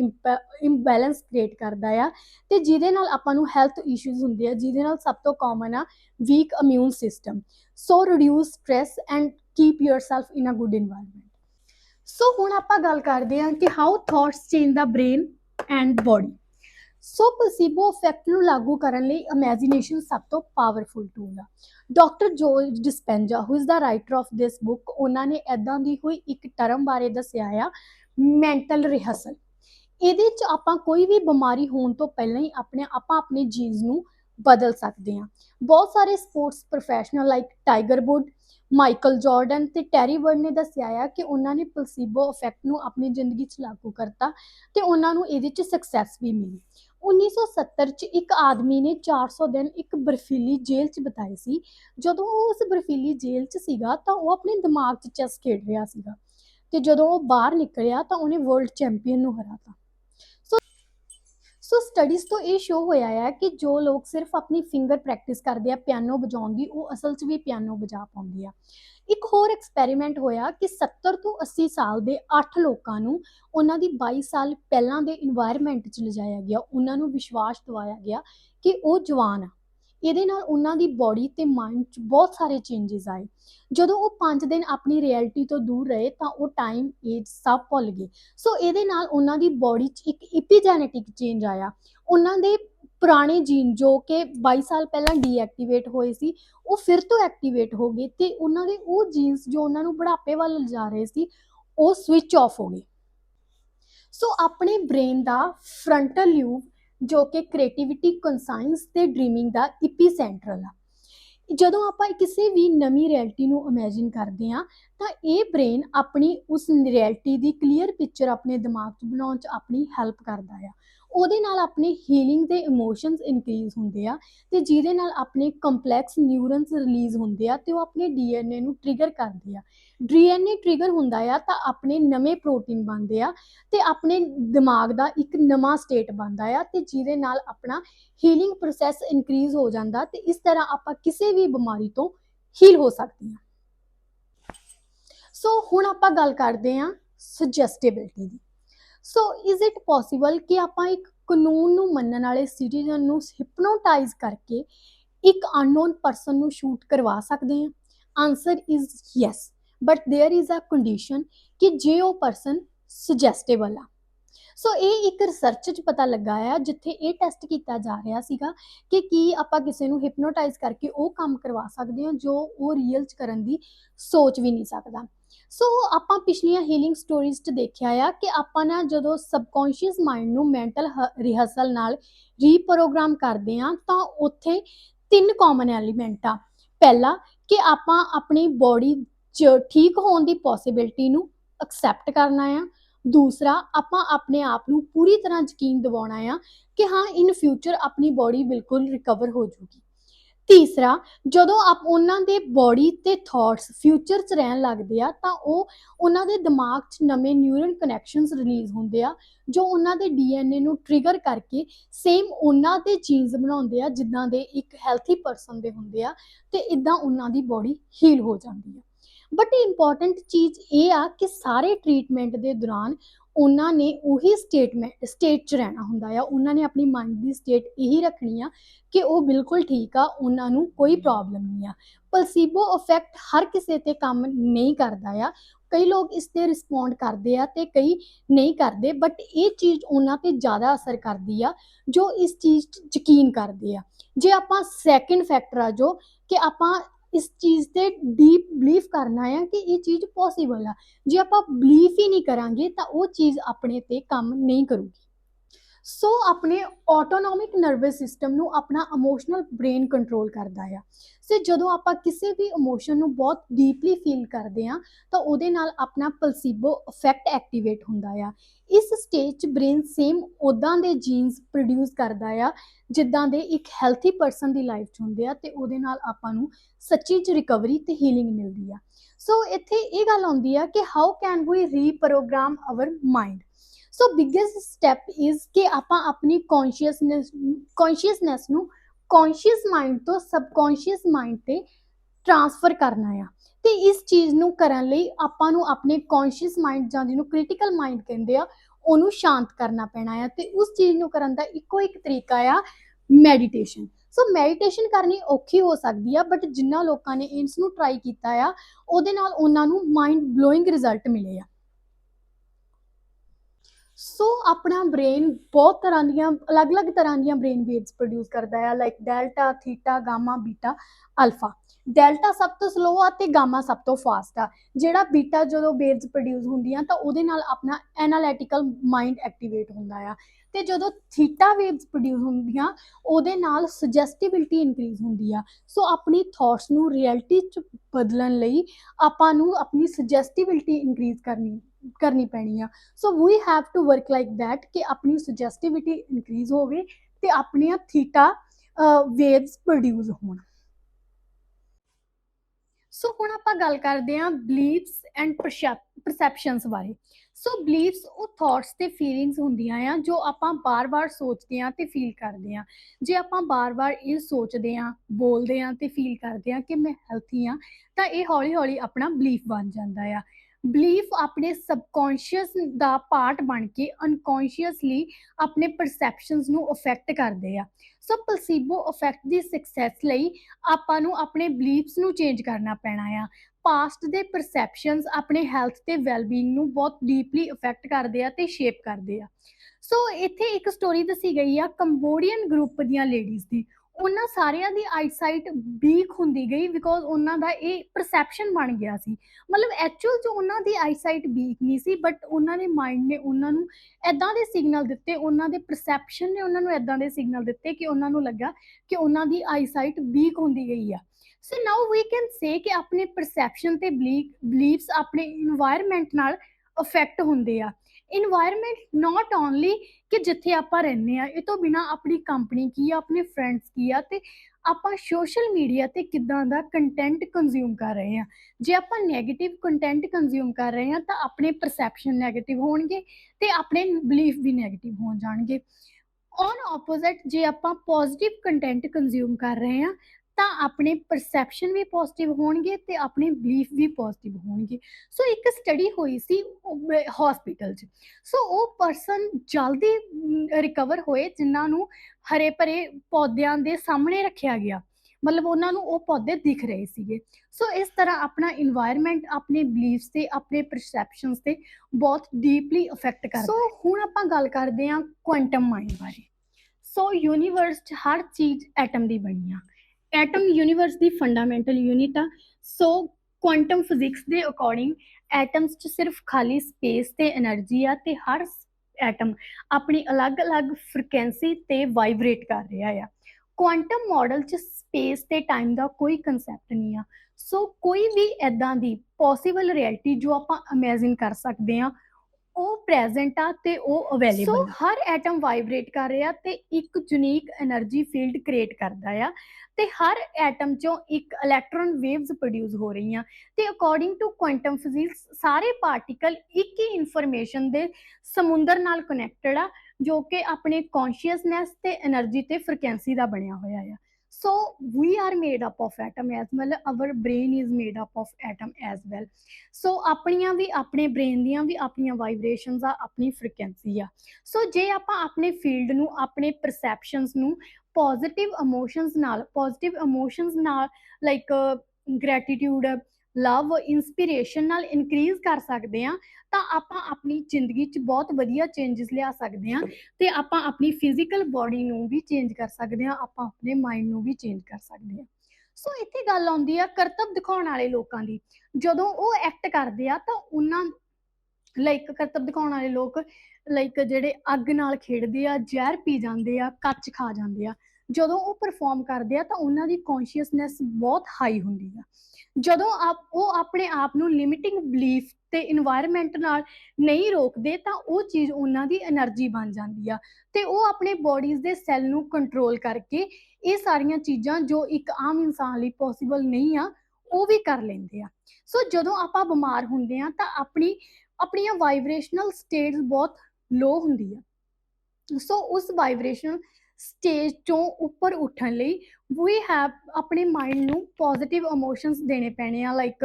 ਇੰਬੈਲੈਂਸ ਕ੍ਰੀਏਟ ਕਰਦਾ ਆ ਤੇ ਜਿਹਦੇ ਨਾਲ ਆਪਾਂ ਨੂੰ ਹੈਲਥ ਇਸ਼ੂਜ਼ ਹੁੰਦੇ ਆ, ਜਿਹਦੇ ਨਾਲ ਸਭ ਤੋਂ ਕਾਮਨ ਆ weak immune system so reduce stress and keep yourself in a good environment so ਹੁਣ ਆਪਾਂ ਗੱਲ ਕਰਦੇ ਹਾਂ ਕਿ how thoughts change the brain and body so placebo effect ਨੂੰ ਲਾਗੂ ਕਰਨ ਲਈ ਇਮੇਜਿਨੇਸ਼ਨ ਸਭ ਤੋਂ ਪਾਵਰਫੁਲ ਟੂਲ ਆ। Doctor George Dispenza who is the writer of this book ਉਹਨਾਂ ਨੇ ਐਦਾਂ ਦੀ ਹੋਈ ਇੱਕ ਟਰਮ ਬਾਰੇ ਦੱਸਿਆ ਆ ਮੈਂਟਲ ਰਿਹਰਸਲ ਇਹਦੇ ਚ ਆਪਾਂ ਕੋਈ ਵੀ ਬਿਮਾਰੀ ਹੋਣ ਤੋਂ ਪਹਿਲਾਂ ਹੀ ਆਪਣੇ, ਆਪਾਂ ਆਪਣੇ ਜੀਨਸ ਨੂੰ ਬਦਲ ਸਕਦੇ ਹਾਂ। ਬਹੁਤ ਸਾਰੇ sports professional like Tiger Wood Michael Jordan ਤੇ ਟੈਰੀ ਬਰਡ ਨੇ ਦੱਸਿਆ ਆ ਕਿ ਉਹਨਾਂ ਨੇ ਪਲਸੀਬੋ ਇਫੈਕਟ ਨੂੰ ਆਪਣੀ ਜ਼ਿੰਦਗੀ 'ਚ ਲਾਗੂ ਕਰਤਾ ਤੇ ਉਹਨਾਂ ਨੂੰ ਇਹਦੇ 'ਚ ਸਕਸੈਸ ਵੀ ਮਿਲੀ। 1970 'ਚ ਇੱਕ ਆਦਮੀ ਨੇ 400 ਦਿਨ ਇੱਕ ਬਰਫੀਲੀ ਜੇਲ੍ਹ 'ਚ ਬਿਤਾਏ ਸੀ। ਜਦੋਂ ਉਹ ਉਸ ਬਰਫੀਲੀ ਜੇਲ੍ਹ 'ਚ ਸੀਗਾ ਤਾਂ ਉਹ ਆਪਣੇ ਦਿਮਾਗ 'ਚ ਚੈਸ ਖੇਡ ਰਿਹਾ ਸੀਗਾ ਤੇ ਜਦੋਂ ਉਹ ਬਾਹਰ ਨਿਕਲਿਆ ਤਾਂ ਉਹਨੇ ਵਰਲਡ ਚੈਂਪੀਅਨ ਨੂੰ ਹਰਾਤਾ। ਸੋ ਸਟੱਡੀਜ਼ ਤੋਂ ਇਹ ਸ਼ੋ ਹੋਇਆ ਹੈ ਕਿ ਜੋ ਲੋਕ ਸਿਰਫ ਆਪਣੀ ਫਿੰਗਰ ਪ੍ਰੈਕਟਿਸ ਕਰਦੇ ਆ ਪਿਆਨੋ ਵਜਾਉਣ ਦੀ, ਉਹ ਅਸਲ 'ਚ ਵੀ ਪਿਆਨੋ ਵਜਾ ਪਾਉਂਦੇ ਆ। ਇੱਕ ਹੋਰ ਐਕਸਪੈਰੀਮੈਂਟ ਹੋਇਆ ਕਿ 70 ਤੋਂ 80 ਸਾਲ ਦੇ 8 ਲੋਕਾਂ ਨੂੰ ਉਹਨਾਂ ਦੀ 22 ਸਾਲ ਪਹਿਲਾਂ ਦੇ এনवायरमेंट 'ਚ ਲਿਜਾਇਆ ਗਿਆ। ਉਹਨਾਂ ਨੂੰ ਵਿਸ਼ਵਾਸ ਦਿਵਾਇਆ ਗਿਆ ਕਿ ਉਹ ਜਵਾਨ ਆ। ਇਹਦੇ ਨਾਲ ਉਹਨਾਂ ਦੀ ਬਾਡੀ ਤੇ ਮਾਈਂਡ 'ਚ ਬਹੁਤ ਸਾਰੇ ਚੇਂਜਸ ਆਏ। ਜਦੋਂ ਉਹ 5 ਦਿਨ ਆਪਣੀ ਰਿਐਲਿਟੀ ਤੋਂ ਦੂਰ ਰਹੇ ਤਾਂ ਉਹ ਟਾਈਮ ਏਜ ਸਭ ਭੁੱਲ ਗਏ। ਸੋ ਇਹਦੇ ਨਾਲ ਉਹਨਾਂ ਦੀ ਬਾਡੀ 'ਚ ਇੱਕ ਇਪੀਜੈਨੇਟਿਕ ਚੇਂਜ ਆਇਆ। ਉਹਨਾਂ ਦੇ ਪੁਰਾਣੇ ਜੀਨ ਜੋ ਕਿ 22 ਸਾਲ ਪਹਿਲਾਂ ਡੀਐਕਟੀਵੇਟ ਹੋਏ ਸੀ, ਉਹ ਫਿਰ ਤੋਂ ਐਕਟੀਵੇਟ ਹੋ ਗਏ ਤੇ ਉਹਨਾਂ ਦੇ ਉਹ ਜੀਨਸ ਜੋ ਉਹਨਾਂ ਨੂੰ ਬੁਢਾਪੇ ਵੱਲ ਲਿਜਾ ਰਹੇ ਸੀ, ਉਹ ਸਵਿਚ ਆਫ ਹੋ ਗਏ। ਸੋ ਆਪਣੇ ਬ੍ਰੇਨ ਦਾ ਫਰੰਟਲ ਲਿਊਬ ਜੋ ਕਿ ਕ੍ਰੀਏਟੀਵਿਟੀ ਕਨਸਾਈਂਸ ਤੇ ਡ੍ਰੀਮਿੰਗ ਦਾ ਇਪੀ ਸੈਂਟਰਲ ਆ। ਜਦੋਂ ਆਪਾਂ ਕਿਸੇ ਵੀ ਨਵੀਂ ਰਿਐਲਿਟੀ ਨੂੰ ਇਮੇਜਿਨ ਕਰਦੇ ਹਾਂ, ਤਾਂ ਇਹ ਬ੍ਰੇਨ ਆਪਣੀ ਉਸ ਰਿਐਲਿਟੀ ਦੀ ਕਲੀਅਰ ਪਿਕਚਰ ਆਪਣੇ ਦਿਮਾਗ 'ਚ ਬਣਾਉਣ 'ਚ ਆਪਣੀ ਹੈਲਪ ਕਰਦਾ ਆ। ਉਹਦੇ ਨਾਲ ਆਪਣੇ ਹੀਲਿੰਗ ਦੇ ਇਮੋਸ਼ਨਸ ਇਨਕਰੀਜ਼ ਹੁੰਦੇ ਆ ਤੇ ਜਿਹਦੇ ਨਾਲ ਆਪਣੇ ਕੰਪਲੈਕਸ ਨਿਊਰਨਸ ਰਿਲੀਜ਼ ਹੁੰਦੇ ਆ ਤੇ ਉਹ ਆਪਣੇ ਡੀਐਨਏ ਨੂੰ ਟ੍ਰਿਗਰ ਕਰਦੇ ਆ। ਡੀਐਨਏ ਟ੍ਰਿਗਰ ਹੁੰਦਾ ਆ ਤਾਂ ਆਪਣੇ ਨਵੇਂ ਪ੍ਰੋਟੀਨ ਬਣਦੇ ਆ ਤੇ ਆਪਣੇ ਦਿਮਾਗ ਦਾ ਇੱਕ ਨਵਾਂ ਸਟੇਟ ਬਣਦਾ ਆ ਤੇ ਜਿਹਦੇ ਨਾਲ ਆਪਣਾ ਹੀਲਿੰਗ ਪ੍ਰੋਸੈਸ ਇਨਕਰੀਜ਼ ਹੋ ਜਾਂਦਾ ਤੇ ਇਸ ਤਰ੍ਹਾਂ ਆਪਾਂ ਕਿਸੇ ਵੀ ਬਿਮਾਰੀ ਤੋਂ ਹੀਲ ਹੋ ਸਕਦੇ ਹਾਂ ਸੋ ਹੁਣ ਆਪਾਂ ਗੱਲ ਕਰਦੇ ਹਾਂ ਸੁਜੈਸਟੇਬਿਲਟੀ ਦੀ। ਸੋ ਇਜ਼ ਇਟ ਪੋਸੀਬਲ ਕਿ ਆਪਾਂ ਇੱਕ ਕਾਨੂੰਨ ਨੂੰ ਮੰਨਣ ਵਾਲੇ ਸਿਟੀਜ਼ਨ ਨੂੰ ਹਿਪਨੋਟਾਈਜ਼ ਕਰਕੇ ਇੱਕ ਅਨਨੋਨ ਪਰਸਨ ਨੂੰ ਸ਼ੂਟ ਕਰਵਾ ਸਕਦੇ ਹਾਂ answer is yes but there is a condition ਕਿ ਜੇ ਉਹ ਪਰਸਨ ਸੁਜੈਸਟੇਬਲ ਆ ਸੋ ਇਹ ਇੱਕ ਰਿਸਰਚ 'ਚ ਪਤਾ ਲੱਗਾ ਆ ਜਿੱਥੇ ਇਹ ਟੈਸਟ ਕੀਤਾ ਜਾ ਰਿਹਾ ਸੀਗਾ ਕਿ ਕੀ ਆਪਾਂ ਕਿਸੇ ਨੂੰ ਹਿਪਨੋਟਾਈਜ਼ ਕਰਕੇ ਉਹ ਕੰਮ ਕਰਵਾ ਸਕਦੇ ਹਾਂ ਜੋ ਉਹ ਰੀਅਲ 'ਚ ਕਰਨ ਦੀ ਸੋਚ ਵੀ ਨਹੀਂ ਸਕਦਾ ਸੋ ਆਪਾਂ ਪਿਛਲੀਆਂ ਹੀਲਿੰਗ ਸਟੋਰੀਜ਼ 'ਚ ਦੇਖਿਆ ਆ ਕਿ ਆਪਾਂ ਨਾ ਜਦੋਂ ਸਬਕੌਂਸ਼ੀਅਸ ਮਾਈਂਡ ਨੂੰ ਮੈਂਟਲ ਰਿਹਰਸਲ ਨਾਲ ਰੀਪ੍ਰੋਗਰਾਮ ਕਰਦੇ ਆ ਤਾਂ ਉੱਥੇ ਤਿੰਨ ਕਾਮਨ ਐਲੀਮੈਂਟ ਆ। ਪਹਿਲਾ, ਕਿ ਆਪਾਂ ਆਪਣੀ ਬਾਡੀ 'ਚ ਠੀਕ ਹੋਣ ਦੀ ਪੋਸਿਬਿਲਿਟੀ ਨੂੰ ਐਕਸੈਪਟ ਕਰਨਾ ਆ। ਦੂਸਰਾ, ਆਪਾਂ ਆਪਣੇ ਆਪ ਨੂੰ ਪੂਰੀ ਤਰ੍ਹਾਂ ਯਕੀਨ ਦਿਵਾਉਣਾ ਆ ਕਿ ਹਾਂ ਇਨ ਫਿਊਚਰ ਆਪਣੀ ਬਾਡੀ ਬਿਲਕੁਲ ਰਿਕਵਰ ਹੋ ਜਾਊਗੀ ਤੀਸਰਾ, ਜਦੋਂ ਆਪ ਉਹਨਾਂ ਦੇ ਬਾਡੀ ਤੇ ਥਾਟਸ ਫਿਊਚਰ 'ਚ ਰਹਿਣ ਲੱਗਦੇ ਆ, ਤਾਂ ਉਹ ਉਹਨਾਂ ਦੇ ਦਿਮਾਗ 'ਚ ਨਵੇਂ ਨਿਊਰਨ ਕਨੈਕਸ਼ਨਸ ਰਿਲੀਜ਼ ਹੁੰਦੇ ਆ, ਜੋ ਉਹਨਾਂ ਦੇ ਡੀਐਨਏ ਨੂੰ ਟ੍ਰਿਗਰ ਕਰਕੇ ਸੇਮ ਉਹਨਾਂ ਦੇ ਜੀਨਸ ਬਣਾਉਂਦੇ ਆ, ਜਿੱਦਾਂ ਦੇ ਇੱਕ ਹੈਲਥੀ ਪਰਸਨ ਦੇ ਹੁੰਦੇ ਆ, ਤੇ ਇਦਾਂ ਉਹਨਾਂ ਦੀ ਬੋਡੀ ਹੀਲ ਹੋ ਜਾਂਦੀ ਆ। ਬਟ ਇੰਪੋਰਟੈਂਟ ਚੀਜ਼ ਇਹ ਆ ਕਿ ਸਾਰੇ ਟ੍ਰੀਟਮੈਂਟ ਦੇ ਦੌਰਾਨ ਉਹਨਾਂ ਨੇ ਉਹੀ ਸਟੇਟਮੈਂਟ ਸਟੇਟ 'ਚ ਰਹਿਣਾ ਹੁੰਦਾ ਆ, ਉਹਨਾਂ ਨੇ ਆਪਣੀ ਮਾਈਂਡ ਦੀ ਸਟੇਟ ਇਹੀ ਰੱਖਣੀ ਆ ਕਿ ਉਹ ਬਿਲਕੁਲ ਠੀਕ ਆ, ਉਹਨਾਂ ਨੂੰ ਕੋਈ ਪ੍ਰੋਬਲਮ ਨਹੀਂ ਆ। ਪਲਸੀਬੋ ਇਫੈਕਟ ਹਰ ਕਿਸੇ ਤੇ ਕੰਮ ਨਹੀਂ ਕਰਦਾ ਆ। ਕਈ ਲੋਕ ਇਸ ਤੇ ਰਿਸਪੌਂਡ ਕਰਦੇ ਆ ਤੇ ਕਈ ਨਹੀਂ ਕਰਦੇ ਬਟ ਇਹ ਚੀਜ਼ ਉਹਨਾਂ ਤੇ ਜ਼ਿਆਦਾ ਅਸਰ ਕਰਦੀ ਆ, ਜੋ ਇਸ ਚੀਜ਼ 'ਚ ਯਕੀਨ ਕਰਦੇ ਆ। ਜੇ ਆਪਾਂ ਸੈਕਿੰਡ ਫੈਕਟਰ ਆ ਜੋ, ਕਿ ਆਪਾਂ ਇਸ ਚੀਜ਼ ਤੇ ਡੀਪ ਬਲੀਫ ਕਰਨਾ ਆ ਕਿ ਇਹ ਚੀਜ਼ ਪੋਸੀਬਲ ਆ। ਜੇ ਆਪਾਂ ਬਲੀਫ ਹੀ ਨਹੀਂ ਕਰਾਂਗੇ ਤਾਂ ਉਹ ਚੀਜ਼ ਆਪਣੇ ਤੇ ਕੰਮ ਨਹੀਂ ਕਰੂਗੀ। ਸੋ ਆਪਣੇ ਆਟੋਨੋਮਿਕ ਨਰਵਸ ਸਿਸਟਮ ਨੂੰ ਆਪਣਾ ਇਮੋਸ਼ਨਲ ਬ੍ਰੇਨ ਕੰਟਰੋਲ ਕਰਦਾ ਆ। ਸੇ ਜਦੋਂ ਆਪਾਂ ਕਿਸੇ ਵੀ ਇਮੋਸ਼ਨ ਨੂੰ ਬਹੁਤ ਡੀਪਲੀ ਫੀਲ ਕਰਦੇ ਆ ਤਾਂ ਉਹਦੇ ਨਾਲ ਆਪਣਾ ਪਲਸੀਬੋ ਇਫੈਕਟ ਐਕਟੀਵੇਟ ਹੁੰਦਾ ਆ। ਇਸ ਸਟੇਜ 'ਚ ਬ੍ਰੇਨ ਸੇਮ ਉਦਾਂ ਦੇ ਜੀਨਸ ਪ੍ਰੋਡਿਊਸ ਕਰਦਾ ਆ, ਜਿੱਦਾਂ ਦੇ ਇੱਕ ਹੈਲਥੀ ਪਰਸਨ ਦੀ ਲਾਈਫ 'ਚ ਹੁੰਦੇ ਆ ਤੇ ਉਹਦੇ ਨਾਲ ਆਪਾਂ ਨੂੰ ਸੱਚੀ 'ਚ ਰਿਕਵਰੀ ਤੇ ਹੀਲਿੰਗ ਮਿਲਦੀ ਆ। ਸੋ ਇੱਥੇ ਇਹ ਗੱਲ ਆਉਂਦੀ ਆ ਕਿ how can we reprogram our mind so biggest step is ਕਿ ਆਪਾਂ ਆਪਣੀ ਕੌਨਸ਼ੀਅਸਨੈਸ ਕੌਨਸ਼ੀਅਸਨੈਸ ਨੂੰ ਕੌਨਸ਼ੀਅਸ ਮਾਈਂਡ ਤੋਂ ਸਬਕੌਨਸ਼ੀਅਸ ਮਾਈਂਡ ਤੇ ਟ੍ਰਾਂਸਫਰ ਕਰਨਾ ਆ ਤੇ ਇਸ ਚੀਜ਼ ਨੂੰ ਕਰਨ ਲਈ ਆਪਾਂ ਨੂੰ ਆਪਣੇ ਕੌਨਸ਼ੀਅਸ ਮਾਈਂਡ ਜਾਂ ਜਿਹਨੂੰ ਕ੍ਰਿਟੀਕਲ ਮਾਈਂਡ ਕਹਿੰਦੇ ਆ ਉਹਨੂੰ ਸ਼ਾਂਤ ਕਰਨਾ ਪੈਣਾ ਆ ਤੇ ਉਸ ਚੀਜ਼ ਨੂੰ ਕਰਨ ਦਾ ਇੱਕੋ ਇੱਕ ਤਰੀਕਾ ਆ ਮੈਡੀਟੇਸ਼ਨ ਸੋ ਮੈਡੀਟੇਸ਼ਨ ਕਰਨੀ ਔਖੀ ਹੋ ਸਕਦੀ ਆ ਬਟ ਜਿੰਨਾ ਲੋਕਾਂ ਨੇ ਇਸ ਨੂੰ ਟਰਾਈ ਕੀਤਾ ਆ, ਉਹਦੇ ਨਾਲ ਉਹਨਾਂ ਨੂੰ ਮਾਈਂਡ ਬਲੋਇੰਗ ਰਿਜ਼ਲਟ ਮਿਲੇ ਆ। ਸੋ ਆਪਣਾ ਬ੍ਰੇਨ ਬਹੁਤ ਤਰ੍ਹਾਂ ਦੀਆਂ, ਅਲੱਗ-ਅਲੱਗ ਤਰ੍ਹਾਂ ਦੀਆਂ ਬ੍ਰੇਨ ਵੇਵਸ ਪ੍ਰੋਡਿਊਸ ਕਰਦਾ ਹੈ like delta theta gamma beta alpha delta ਸਭ ਤੋਂ ਸਲੋ ਆ ਤੇ ਗਾਮਾ ਸਭ ਤੋਂ ਫਾਸਟ ਆ। ਜਿਹੜਾ ਬੀਟਾ ਜਦੋਂ ਵੇਵਸ ਪ੍ਰੋਡਿਊਸ ਹੁੰਦੀਆਂ ਤਾਂ ਉਹਦੇ ਨਾਲ ਆਪਣਾ ਐਨਾਲਿਟੀਕਲ ਮਾਈਂਡ ਐਕਟੀਵੇਟ ਹੁੰਦਾ ਆ। ਤੇ ਜਦੋਂ ਥੀਟਾ ਵੇਵਸ ਪ੍ਰੋਡਿਊਸ ਹੁੰਦੀਆਂ, ਉਹਦੇ ਨਾਲ ਸੁਜੈਸਟੀਬਿਲਟੀ ਇਨਕਰੀਜ਼ ਹੁੰਦੀ ਆ। ਸੋ ਆਪਣੀ ਥਾਟਸ ਨੂੰ ਰਿਐਲਿਟੀ ਚ ਬਦਲਣ ਲਈ ਆਪਾਂ ਨੂੰ ਆਪਣੀ ਸੁਜੈਸਟੀਬਿਲਟੀ ਇਨਕਰੀਜ਼ ਕਰਨੀ ਕਰਨੀ ਪੈਣੀ ਆ। So we have to work like that ਕਿ ਆਪਣੀ ਸੁਜੈਸਟੀਬਿਲਟੀ ਇਨਕਰੀਜ਼ ਹੋਵੇ ਤੇ ਆਪਣੀਆਂ ਥੀਟਾ ਵੇਵਸ ਪ੍ਰੋਡਿਊਸ ਹੋਣ। ਸੋ ਹੁਣ ਆਪਾਂ ਗੱਲ ਕਰਦੇ ਹਾਂ ਬਲੀਫਸ ਐਂਡ ਪਰਸੈਪਸ਼ਨਸ ਬਾਰੇ। ਸੋ ਬਲੀਫਸ ਉਹ ਥਾਟਸ ਤੇ ਫੀਲਿੰਗਸ ਹੁੰਦੀਆਂ ਆ ਜੋ ਆਪਾਂ ਬਾਰ-ਬਾਰ ਸੋਚਦੇ ਆ ਤੇ ਫੀਲ ਕਰਦੇ ਆ ਜੇ ਆਪਾਂ ਬਾਰ-ਬਾਰ ਇਹ ਸੋਚਦੇ ਆ ਬੋਲਦੇ ਆ ਤੇ ਫੀਲ ਕਰਦੇ ਆ ਕਿ ਮੈਂ ਹੈਲਥੀ ਆ ਤਾਂ ਇਹ ਹੌਲੀ-ਹੌਲੀ ਆਪਣਾ ਬਲੀਫ ਬਣ ਜਾਂਦਾ ਆ। ਬਲੀਫ ਆਪਣੇ ਸਬਕੌਂਸ਼ੀਅਸ ਦਾ ਪਾਰਟ ਬਣ ਕੇ ਅਨਕੌਂਸ਼ੀਅਸਲੀ ਆਪਣੇ ਪਰਸੈਪਸ਼ਨਸ ਨੂੰ ਅਫੈਕਟ ਕਰਦੇ ਆ। ਸੋ ਪਲਸੀਬੋ ਇਫੈਕਟ ਦੀ ਸਕਸੈਸ ਲਈ ਆਪਾਂ ਨੂੰ ਆਪਣੇ ਬਲੀਫਸ ਨੂੰ ਚੇਂਜ ਕਰਨਾ ਪੈਣਾ ਆ। ਪਾਸਟ ਦੇ ਪਰਸੈਪਸ਼ਨਸ ਆਪਣੇ ਹੈਲਥ ਤੇ ਵੈਲਬੀਇੰਗ ਨੂੰ ਬਹੁਤ ਡੀਪਲੀ ਇਫੈਕਟ ਕਰਦੇ ਆ ਤੇ ਸ਼ੇਪ ਕਰਦੇ ਆ। ਸੋ ਇੱਥੇ ਇੱਕ ਸਟੋਰੀ ਦੱਸੀ ਗਈ ਆ ਕੰਬੋਡੀਅਨ ਗਰੁੱਪ ਦੀਆਂ ਲੇਡੀਜ਼ ਦੀ। ਉਹਨਾਂ ਸਾਰਿਆਂ ਦੀ ਆਈਸਾਈਟ ਵੀਕ ਹੁੰਦੀ ਗਈ ਬਿਕੋਜ਼ ਉਹਨਾਂ ਦਾ ਇਹ ਪਰਸੈਪਸ਼ਨ ਬਣ ਗਿਆ ਸੀ। ਮਤਲਬ ਐਕਚੁਅਲ 'ਚ ਉਹਨਾਂ ਦੀ ਆਈਸਾਈਟ ਵੀਕ ਨਹੀਂ ਸੀ ਬਟ ਉਹਨਾਂ ਦੇ ਮਾਈਂਡ ਨੇ ਉਹਨਾਂ ਨੂੰ ਐਦਾਂ ਦੇ ਸਿਗਨਲ ਦਿੱਤੇ, ਉਹਨਾਂ ਦੇ ਪਰਸੈਪਸ਼ਨ ਨੇ ਉਹਨਾਂ ਨੂੰ ਐਦਾਂ ਦੇ ਸਿਗਨਲ ਦਿੱਤੇ ਕਿ ਉਹਨਾਂ ਨੂੰ ਲੱਗਾ ਕਿ ਉਹਨਾਂ ਦੀ ਆਈਸਾਈਟ ਵੀਕ ਹੁੰਦੀ ਗਈ ਆ। ਸੋ ਨਾਓ ਵੀ ਕੈਨ ਸੇ ਕਿ ਆਪਣੇ ਪਰਸੈਪਸ਼ਨ ਤੇ ਬਲੀਵਸ ਆਪਣੇ এনवायरमेंट ਨਾਲ ਅਫੈਕਟ ਹੁੰਦੇ ਆ। এনवायरमेंट ਨਾਟ ਓਨਲੀ ਕਿ ਜਿੱਥੇ ਆਪਾਂ ਰਹਿੰਦੇ ਆ ਇਹ ਤੋਂ ਬਿਨਾ ਆਪਣੀ ਕੰਪਨੀ ਕੀ ਆ, ਆਪਣੇ ਫਰੈਂਡਸ ਕੀ ਆ ਤੇ ਆਪਾਂ ਸੋਸ਼ਲ ਮੀਡੀਆ ਤੇ ਕਿਦਾਂ ਦਾ ਕੰਟੈਂਟ ਕੰਜ਼ਿਊਮ ਕਰ ਰਹੇ ਆ ਜੇ ਆਪਾਂ ਨੈਗੇਟਿਵ ਕੰਟੈਂਟ ਕੰਜ਼ਿਊਮ ਕਰ ਰਹੇ ਆ ਤਾਂ ਆਪਣੇ ਪਰਸੈਪਸ਼ਨ ਨੈਗੇਟਿਵ ਹੋਣਗੇ ਤੇ ਆਪਣੇ ਬਲੀਫ ਵੀ ਨੈਗੇਟਿਵ ਹੋ ਜਾਣਗੇ। ਔਨ ਆਪੋਜ਼ਿਟ ਜੇ ਆਪਾਂ ਪੋਜ਼ਿਟਿਵ ਕੰਟੈਂਟ ਕੰਜ਼ਿਊਮ ਕਰ ਰਹੇ ਆ ਤਾਂ ਆਪਣੇ ਪਰਸੈਪਸ਼ਨ ਵੀ ਪੋਜ਼ਿਟਿਵ ਹੋਣਗੇ ਤੇ ਆਪਣੇ ਬਲੀਫ ਵੀ ਪੋਜ਼ਿਟਿਵ ਹੋਣਗੇ। ਸੋ ਇੱਕ ਸਟੱਡੀ ਹੋਈ ਸੀ ਹਸਪੀਟਲ 'ਚ। ਸੋ ਉਹ ਪਰਸਨ ਜਲਦੀ ਰਿਕਵਰ ਹੋਏ ਜਿਨ੍ਹਾਂ ਨੂੰ ਹਰੇ ਭਰੇ ਪੌਦਿਆਂ ਦੇ ਸਾਹਮਣੇ ਰੱਖਿਆ ਗਿਆ। ਮਤਲਬ ਉਹਨਾਂ ਨੂੰ ਉਹ ਪੌਦੇ ਦਿਖ ਰਹੇ ਸੀਗੇ। ਸੋ ਇਸ ਤਰ੍ਹਾਂ ਆਪਣਾ এনवायरमेंट ਆਪਣੇ ਬਲੀਫਸ ਤੇ ਆਪਣੇ ਪਰਸੈਪਸ਼ਨਸ ਤੇ ਬਹੁਤ ਡੀਪਲੀ ਅਫੈਕਟ ਕਰਦਾ। ਸੋ ਹੁਣ ਆਪਾਂ ਗੱਲ ਕਰਦੇ ਹਾਂ ਕੁਆਂਟਮ ਮਾਈਂਡ ਬਾਰੇ। ਸੋ ਯੂਨੀਵਰਸ ਹਰ ਚੀਜ਼ ਐਟਮ ਦੀ ਬਣੀ ਆ। ਐਟਮ ਯੂਨੀਵਰਸ ਦੀ ਫੰਡਾਮੈਂਟਲ ਯੂਨਿਟ ਆ। ਸੋ ਕੁਆਂਟਮ ਫਿਜ਼ਿਕਸ ਦੇ ਅਕੋਰਡਿੰਗ ਐਟਮਸ 'ਚ ਸਿਰਫ ਖਾਲੀ ਸਪੇਸ ਤੇ એનર્ਜੀ ਆ ਤੇ ਹਰ ਐਟਮ ਆਪਣੀ ਅਲੱਗ-ਅਲੱਗ ਫ੍ਰੀਕਵੈਂਸੀ ਤੇ ਵਾਈਬ੍ਰੇਟ ਕਰ ਰਿਹਾ ਆ। ਕੁਆਂਟਮ ਮਾਡਲ 'ਚ ਸਪੇਸ ਤੇ ਟਾਈਮ ਦਾ ਕੋਈ ਕਨਸੈਪਟ ਨਹੀਂ ਆ। ਸੋ ਕੋਈ ਵੀ ਐਦਾਂ ਦੀ ਪੋਸੀਬਲ ਰਿਐਲਿਟੀ ਜੋ ਆਪਾਂ ਇਮੇਜਿਨ ਕਰ ਸਕਦੇ ਆ ਉਹ ਪ੍ਰੈਜ਼ੈਂਟ ਆ ਤੇ ਉਹ ਅਵੇਲੇਬਲ ਸੋ ਹਰ ਐਟਮ ਵਾਈਬ੍ਰੇਟ ਕਰ ਰਿਹਾ ਤੇ ਇੱਕ ਯੂਨੀਕ એનર્ਜੀ ਫੀਲਡ ਕ੍ਰੀਏਟ ਕਰਦਾ ਆ। ਤੇ ਹਰ ਐਟਮ ਚੋਂ ਇੱਕ ਇਲੈਕਟ੍ਰੋਨ ਵੇਵਸ ਪ੍ਰੋਡਿਊਸ ਹੋ ਰਹੀਆਂ। ਤੇ ਅਕੋਰਡਿੰਗ ਟੂ ਕੁਆਂਟਮ ਫਿਜ਼ਿਕਸ ਸਾਰੇ ਪਾਰਟੀਕਲ ਇੱਕ ਹੀ ਇਨਫੋਰਮੇਸ਼ਨ ਦੇ ਸਮੁੰਦਰ ਨਾਲ ਕਨੈਕਟਡ ਆ ਜੋ ਕਿ ਆਪਣੇ ਕੌਨਸ਼ੀਅਸਨੈਸ ਤੇ એનર્ਜੀ ਤੇ ਫ੍ਰੀਕਵੈਂਸੀ ਦਾ ਬਣਿਆ ਹੋਇਆ ਆ। So we are made up of atom as well our brain is made up of atom as well so ਆਪਣੀਆਂ ਵੀ ਆਪਣੇ ਬ੍ਰੇਨ ਦੀਆਂ ਵੀ ਆਪਣੀਆਂ ਵਾਈਬ੍ਰੇਸ਼ਨਸ ਆ ਆਪਣੀ ਫ੍ਰੀਕੁਐਂਸੀ ਆ ਸੋ ਜੇ ਆਪਾਂ ਆਪਣੇ ਫੀਲਡ ਨੂੰ ਆਪਣੇ ਪਰਸੈਪਸ਼ਨਸ ਨੂੰ ਪੋਜ਼ਿਟਿਵ ਇਮੋਸ਼ਨਸ ਨਾਲ ਪੋਜ਼ਿਟਿਵ ਇਮੋਸ਼ਨਸ ਨਾਲ ਲਾਈਕ ਗ੍ਰੈਟੀਟਿਊਡ ਲਵ ਇਨਸਪੀਰੇਸ਼ਨ ਨਾਲ ਇਨਕਰੀਜ਼ ਕਰ ਸਕਦੇ ਆ ਤਾਂ ਆਪਾਂ ਆਪਣੀ ਜ਼ਿੰਦਗੀ 'ਚ ਬਹੁਤ ਵਧੀਆ ਚੇਂਜਸ ਲਿਆ ਸਕਦੇ ਆ ਤੇ ਆਪਾਂ ਆਪਣੀ ਫਿਜ਼ੀਕਲ ਬਾਡੀ ਨੂੰ ਵੀ ਚੇਂਜ ਕਰ ਸਕਦੇ ਆ ਆਪਾਂ ਆਪਣੇ ਮਾਈਂਡ ਨੂੰ ਵੀ ਚੇਂਜ ਕਰ ਸਕਦੇ ਆ ਸੋ ਇੱਥੇ ਗੱਲ ਆਉਂਦੀ ਆ ਕਰਤੱਵ ਦਿਖਾਉਣ ਵਾਲੇ ਲੋਕਾਂ ਦੀ। ਜਦੋਂ ਉਹ ਐਕਟ ਕਰਦੇ ਆ, ਤਾਂ ਉਹਨਾਂ ਲਾਈਕ ਕਰਤੱਵ ਦਿਖਾਉਣ ਵਾਲੇ ਲੋਕ ਲਾਈਕ ਜਿਹੜੇ ਅੱਗ ਨਾਲ ਖੇਡਦੇ ਆ, ਜ਼ਹਿਰ ਪੀ ਜਾਂਦੇ ਆ, ਕੱਚ ਖਾ ਜਾਂਦੇ ਆ। ਜਦੋਂ ਉਹ ਪਰਫਾਰਮ ਕਰਦੇ ਆ, ਤਾਂ ਉਹਨਾਂ ਦੀ ਕੌਨਸ਼ੀਅਸਨੈਸ ਬਹੁਤ ਹਾਈ ਹੁੰਦੀ ਆ। ਜਦੋਂ ਆਪ, ਉਹ ਆਪਣੇ ਆਪ ਨੂੰ ਲਿਮਿਟਿੰਗ ਬਲੀਫ ਤੇ এনवायरमेंट ਨਾਲ ਨਹੀਂ ਰੋਕਦੇ, ਤਾਂ ਉਹ ਚੀਜ਼ ਉਹਨਾਂ ਦੀ એનર્ਜੀ ਬਣ ਜਾਂਦੀ ਆ। ਤੇ ਉਹ ਆਪਣੇ ਬੋਡੀਜ਼ ਦੇ ਸੈੱਲ ਨੂੰ ਕੰਟਰੋਲ ਕਰਕੇ ਇਹ ਸਾਰੀਆਂ ਚੀਜ਼ਾਂ ਜੋ ਇੱਕ ਆਮ ਇਨਸਾਨ ਲਈ ਪੋਸੀਬਲ ਨਹੀਂ ਆ, ਉਹ ਵੀ ਕਰ ਲੈਂਦੇ ਆ। ਸੋ ਜਦੋਂ ਆਪਾਂ ਬਿਮਾਰ ਹੁੰਦੇ ਆ, ਤਾਂ ਆਪਣੀ, ਆਪਣੀਆਂ ਵਾਈਬ੍ਰੇਸ਼ਨਲ ਸਟੇਟਸ ਬਹੁਤ ਲੋ ਹੁੰਦੀ ਆ। ਸੋ ਉਸ ਵਾਈਬ੍ਰੇਸ਼ਨਲ ਸਟੇਜ ਤੋਂ ਉੱਪਰ ਉੱਠਣ ਲਈ ਵੀ ਹੈਵ ਆਪਣੇ ਮਾਈਂਡ ਨੂੰ ਪੋਜ਼ਿਟਿਵ ਇਮੋਸ਼ਨਸ ਦੇਣੇ ਪੈਣੇ ਆ ਲਾਈਕ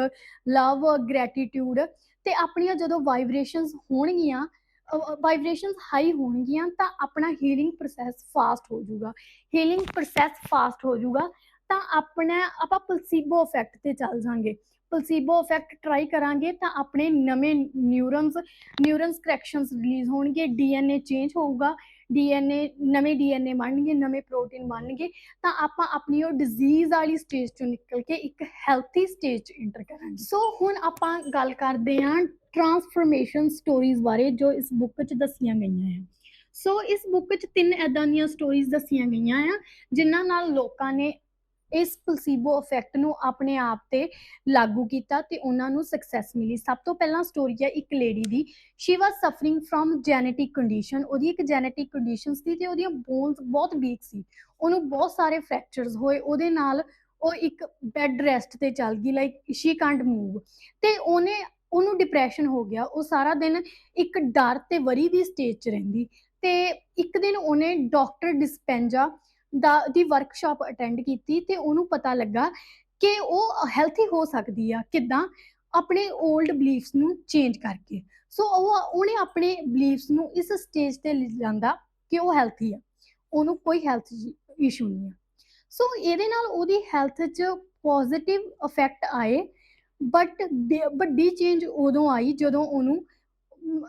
ਲਵ ਗ੍ਰੈਟੀਟਿਊਡ ਤੇ ਆਪਣੀਆਂ ਜਦੋਂ ਵਾਈਬ੍ਰੇਸ਼ਨਸ ਹੋਣਗੀਆਂ ਵਾਈਬ੍ਰੇਸ਼ਨਸ ਹਾਈ ਹੋਣਗੀਆਂ ਤਾਂ ਆਪਣਾ ਹੀਲਿੰਗ ਪ੍ਰੋਸੈਸ ਫਾਸਟ ਹੋ ਜਾਊਗਾ। ਹੀਲਿੰਗ ਪ੍ਰੋਸੈਸ ਫਾਸਟ ਹੋ ਜਾਊਗਾ ਤਾਂ ਆਪਣਾ, ਆਪਾਂ ਪਲਸੀਬੋ ਇਫੈਕਟ ਤੇ ਚੱਲ ਜਾਾਂਗੇ। ਪਲਸੀਬੋ ਇਫੈਕਟ ਟਰਾਈ ਕਰਾਂਗੇ ਤਾਂ ਆਪਣੇ ਨਵੇਂ ਨਿਊਰਨਸ ਨਿਊਰਨਸ ਕਰੈਕਸ਼ਨਸ ਰਿਲੀਜ਼ ਹੋਣਗੇ ਡੀਐਨਏ ਚੇਂਜ ਹੋਊਗਾ ਡੀਐਨਏ ਨਵੇਂ ਡੀਐਨਏ ਬਣਨਗੇ, ਨਵੇਂ ਪ੍ਰੋਟੀਨ ਬਣਨਗੇ, ਤਾਂ ਆਪਾਂ ਆਪਣੀ ਉਹ ਡਿਜ਼ੀਜ਼ ਵਾਲੀ ਸਟੇਜ ਚੋਂ ਨਿਕਲ ਕੇ ਇੱਕ ਹੈਲਥੀ ਸਟੇਜ 'ਚ ਇੰਟਰ ਕਰਾਂਗੇ। ਸੋ ਹੁਣ ਆਪਾਂ ਗੱਲ ਕਰਦੇ ਹਾਂ ਟਰਾਂਸਫਰਮੇਸ਼ਨ ਸਟੋਰੀਜ਼ ਬਾਰੇ ਜੋ ਇਸ ਬੁੱਕ 'ਚ ਦੱਸੀਆਂ ਗਈਆਂ ਹੈ ਸੋ ਇਸ ਬੁੱਕ 'ਚ ਤਿੰਨ ਐਦਾਂ ਦੀਆਂ ਸਟੋਰੀਜ਼ ਦੱਸੀਆਂ ਗਈਆਂ ਆ, ਜਿਨ੍ਹਾਂ ਨਾਲ ਲੋਕਾਂ ਨੇ ਇਸ ਪਲਸੀਬੋ ਇਫੈਕਟ ਨੂੰ ਆਪਣੇ ਆਪ ਤੇ ਲਾਗੂ ਕੀਤਾ ਤੇ ਉਹਨਾਂ ਨੂੰ ਸਕਸੈਸ ਮਿਲੀ। ਸਭ ਤੋਂ ਪਹਿਲਾਂ ਸਟੋਰੀ ਹੈ ਇੱਕ lady the. She was suffering from genetic condition ਉਹਦੀ ਇੱਕ ਜੈਨੇਟਿਕ ਕੰਡੀਸ਼ਨ ਸੀ ਤੇ ਉਹਦੀਆਂ ਬੋਨਸ ਬਹੁਤ ਵੀਕ ਸੀ। ਉਹਨੂੰ ਬਹੁਤ ਸਾਰੇ ਫ੍ਰੈਕਚਰਸ ਹੋਏ। ਉਹਦੇ ਨਾਲ ਉਹ ਇੱਕ ਬੈੱਡ ਰੈਸਟ ਤੇ ਚੱਲ ਗਈ ਲਾਈਕ ਸ਼ੀ ਕਾਂਟ ਮੂਵ ਤੇ ਉਹਨੇ, ਉਹਨੂੰ ਡਿਪਰੈਸ਼ਨ ਹੋ ਗਿਆ। ਉਹ ਸਾਰਾ ਦਿਨ ਇੱਕ ਡਰ ਤੇ ਵਰੀ ਦੀ ਸਟੇਜ 'ਚ ਰਹਿੰਦੀ। ਤੇ ਇੱਕ ਦਿਨ ਉਹਨੇ ਡਾਕਟਰ ਡਿਸਪੈਂਜਾ ਦਾ, ਦੀ ਵਰਕਸ਼ਾਪ ਅਟੈਂਡ ਕੀਤੀ ਤੇ ਉਹਨੂੰ ਪਤਾ ਲੱਗਾ ਕਿ ਉਹ ਹੈਲਥੀ ਹੋ ਸਕਦੀ ਆ ਕਿਦਾਂ ਆਪਣੇ 올ਡ ਬਲੀਫਸ ਨੂੰ ਚੇਂਜ ਕਰਕੇ। ਸੋ ਉਹ, ਉਹਨੇ ਆਪਣੇ ਬਲੀਫਸ ਨੂੰ ਇਸ ਸਟੇਜ ਤੇ ਲਿਜਾਂਦਾ ਕਿ ਉਹ ਹੈਲਥੀ ਆ। ਉਹਨੂੰ ਕੋਈ ਹੈਲਥ ਇਸ਼ੂ ਨਹੀਂ ਆ। ਸੋ ਇਹਦੇ ਨਾਲ ਉਹਦੀ ਹੈਲਥ 'ਚ ਪੋਜ਼ਿਟਿਵ ਇਫੈਕਟ ਆਏ ਬਟ ਵੱਡੀ ਚੇਂਜ ਉਦੋਂ ਆਈ ਜਦੋਂ ਉਹਨੂੰ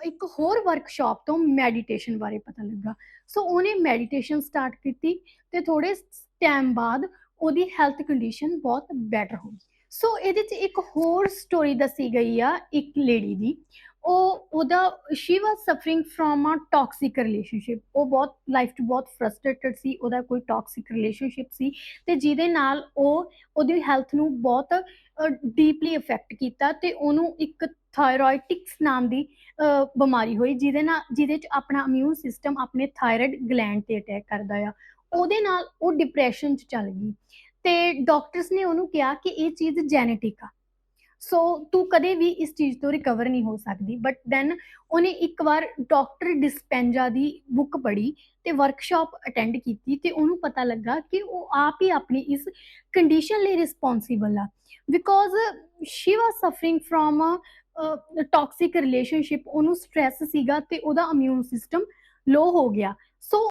ਇੱਕ ਹੋਰ ਵਰਕਸ਼ਾਪ ਤੋਂ ਮੈਡੀਟੇਸ਼ਨ ਬਾਰੇ ਪਤਾ ਲੱਗਾ। ਸੋ ਉਹਨੇ ਮੈਡੀਟੇਸ਼ਨ ਸਟਾਰਟ ਕੀਤੀ ਤੇ ਥੋੜੇ ਟਾਈਮ ਬਾਅਦ ਉਹਦੀ ਹੈਲਥ ਕੰਡੀਸ਼ਨ ਬਹੁਤ ਬੈਟਰ ਹੋ ਗਈ। ਸੋ ਇਹਦੇ 'ਚ ਇੱਕ ਹੋਰ ਸਟੋਰੀ ਦੱਸੀ ਗਈ ਆ ਇੱਕ ਲੇਡੀ ਦੀ। ਉਹ, ਉਹਦਾ she was suffering from a toxic relationship ਉਹ ਬਹੁਤ ਲਾਈਫ 'ਚ ਬਹੁਤ ਫਰਸਟ੍ਰੇਟਡ ਸੀ, ਉਹਦਾ ਕੋਈ ਟੌਕਸਿਕ ਰਿਲੇਸ਼ਨਸ਼ਿਪ ਸੀ ਤੇ ਜਿਹਦੇ ਨਾਲ ਉਹ, ਉਹਦੀ ਹੈਲਥ ਨੂੰ ਬਹੁਤ ਡੀਪਲੀ ਇਫੈਕਟ ਕੀਤਾ ਤੇ ਉਹਨੂੰ ਇੱਕ ਥਾਇਰੋਇਡਿਕਸ ਨਾਮ ਦੀ ਬਿਮਾਰੀ ਹੋਈ, ਜਿਹਦੇ ਨਾਲ, ਜਿਹਦੇ 'ਚ ਆਪਣਾ ਇਮਿਊਨ ਸਿਸਟਮ ਆਪਣੇ ਥਾਇਰੋਇਡ ਗਲੈਂਡ ਤੇ ਅਟੈਕ ਕਰਦਾ ਆ। ਉਹਦੇ ਨਾਲ ਉਹ ਡਿਪਰੈਸ਼ਨ 'ਚ ਚਲ ਗਈ ਤੇ ਡਾਕਟਰਸ ਨੇ ਉਹਨੂੰ ਕਿਹਾ ਕਿ ਇਹ ਚੀਜ਼ ਜੈਨੇਟਿਕ ਆ। ਸੋ ਤੂੰ ਕਦੇ ਵੀ ਇਸ ਚੀਜ਼ ਤੋਂ ਰਿਕਵਰ ਨਹੀਂ ਹੋ ਸਕਦੀ। ਬਟ ਦੈਨ ਉਹਨੇ ਇੱਕ ਵਾਰ ਡਾਕਟਰ ਡਿਸਪੈਂਜਾ ਦੀ ਬੁੱਕ ਪੜ੍ਹੀ ਤੇ ਵਰਕਸ਼ਾਪ ਅਟੈਂਡ ਕੀਤੀ ਤੇ ਉਹਨੂੰ ਪਤਾ ਲੱਗਾ ਕਿ ਉਹ ਆਪ ਹੀ ਆਪਣੀ ਇਸ ਕੰਡੀਸ਼ਨ ਲਈ ਰਿਸਪੌਂਸੀਬਲ ਆ। Because she was suffering from a toxic relationship ਉਹਨੂੰ ਸਟ੍ਰੈਸ ਸੀਗਾ ਤੇ ਉਹਦਾ ਇਮਿਊਨ ਸਿਸਟਮ ਲੋ ਹੋ ਗਿਆ। ਸੋ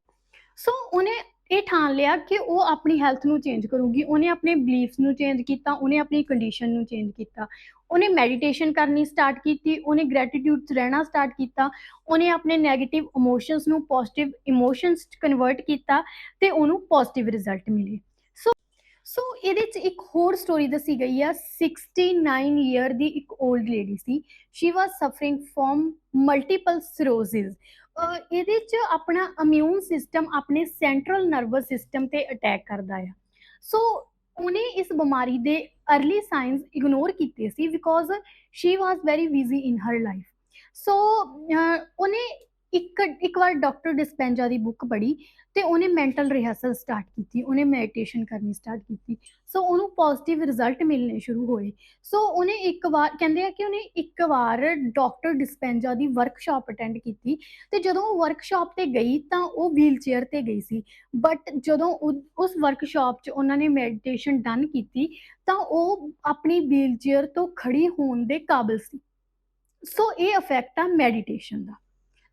ਸੋ ਉਹਨੇ ਇਹ ਠਾਣ ਲਿਆ ਕਿ ਉਹ ਆਪਣੀ ਹੈਲਥ ਨੂੰ ਚੇਂਜ ਕਰੂਗੀ, ਉਹਨੇ ਆਪਣੇ ਬਲੀਫਸ ਨੂੰ ਚੇਂਜ ਕੀਤਾ, ਉਹਨੇ ਆਪਣੀ ਕੰਡੀਸ਼ਨ ਨੂੰ ਚੇਂਜ ਕੀਤਾ। ਉਹਨੇ ਮੈਡੀਟੇਸ਼ਨ ਕਰਨੀ ਸਟਾਰਟ ਕੀਤੀ, ਉਹਨੇ ਗ੍ਰੈਟੀਟਿਊਡ 'ਚ ਰਹਿਣਾ ਸਟਾਰਟ ਕੀਤਾ, ਉਹਨੇ ਆਪਣੇ 네ਗੇਟਿਵ ਇਮੋਸ਼ਨਸ ਨੂੰ ਪੋਜ਼ਿਟਿਵ ਇਮੋਸ਼ਨਸ 'ਚ ਕਨਵਰਟ ਕੀਤਾ ਤੇ ਉਹਨੂੰ ਪੋਜ਼ਿਟਿਵ ਰਿਜ਼ਲਟ ਮਿਲੇ। ਸੋ ਸੋ ਇਹਦੇ 'ਚ ਇੱਕ ਹੋਰ ਸਟੋਰੀ ਦੱਸੀ ਗਈ ਆ 69 ਈਅਰ ਦੀ ਇੱਕ old lady C. She was suffering from multiple cirrhosis ਇਹਦੇ 'ਚ ਆਪਣਾ ਇਮਿਊਨ ਸਿਸਟਮ ਆਪਣੇ ਸੈਂਟਰਲ ਨਰਵਸ ਸਿਸਟਮ ਤੇ ਅਟੈਕ ਕਰਦਾ ਆ। ਸੋ ਉਹਨੇ ਇਸ ਬਿਮਾਰੀ ਦੇ अर्ਲੀ ਸਾਈਨਸ ਇਗਨੋਰ ਕੀਤੇ ਸੀ because she was very busy in her life so ਉਹਨੇ ਇੱਕ ਇੱਕ ਵਾਰ ਡਾਕਟਰ ਡਿਸਪੈਂਜਾ ਦੀ ਬੁੱਕ ਪੜ੍ਹੀ ਤੇ ਉਹਨੇ ਮੈਂਟਲ ਰਿਹਰਸਲ ਸਟਾਰਟ ਕੀਤੀ, ਉਹਨੇ ਮੈਡੀਟੇਸ਼ਨ ਕਰਨੀ ਸਟਾਰਟ ਕੀਤੀ ਸੋ ਉਹਨੂੰ ਪੋਜ਼ਿਟਿਵ ਰਿਜ਼ਲਟ ਮਿਲਣੇ ਸ਼ੁਰੂ ਹੋਏ। ਸੋ ਉਹਨੇ ਇੱਕ ਵਾਰ, ਕਹਿੰਦੇ ਆ ਕਿ ਉਹਨੇ ਇੱਕ ਵਾਰ ਡਾਕਟਰ ਡਿਸਪੈਂਜਾ ਦੀ ਵਰਕਸ਼ਾਪ ਅਟੈਂਡ ਕੀਤੀ ਤੇ ਜਦੋਂ ਉਹ ਵਰਕਸ਼ਾਪ ਤੇ ਗਈ ਤਾਂ ਉਹ ਵੀਲਚੇਅਰ ਤੇ ਗਈ ਸੀ। ਬਟ ਜਦੋਂ ਉਸ ਵਰਕਸ਼ਾਪ 'ਚ ਉਹਨਾਂ ਨੇ ਮੈਡੀਟੇਸ਼ਨ ਡਨ ਕੀਤੀ ਤਾਂ ਉਹ ਆਪਣੀ ਵੀਲ ਤੋਂ ਖੜੀ ਹੋਣ ਦੇ ਕਾਬਿਲ ਸੀ। ਸੋ ਇਹ ਇਫੈਕਟ ਆ ਮੈਡੀਟੇਸ਼ਨ ਦਾ।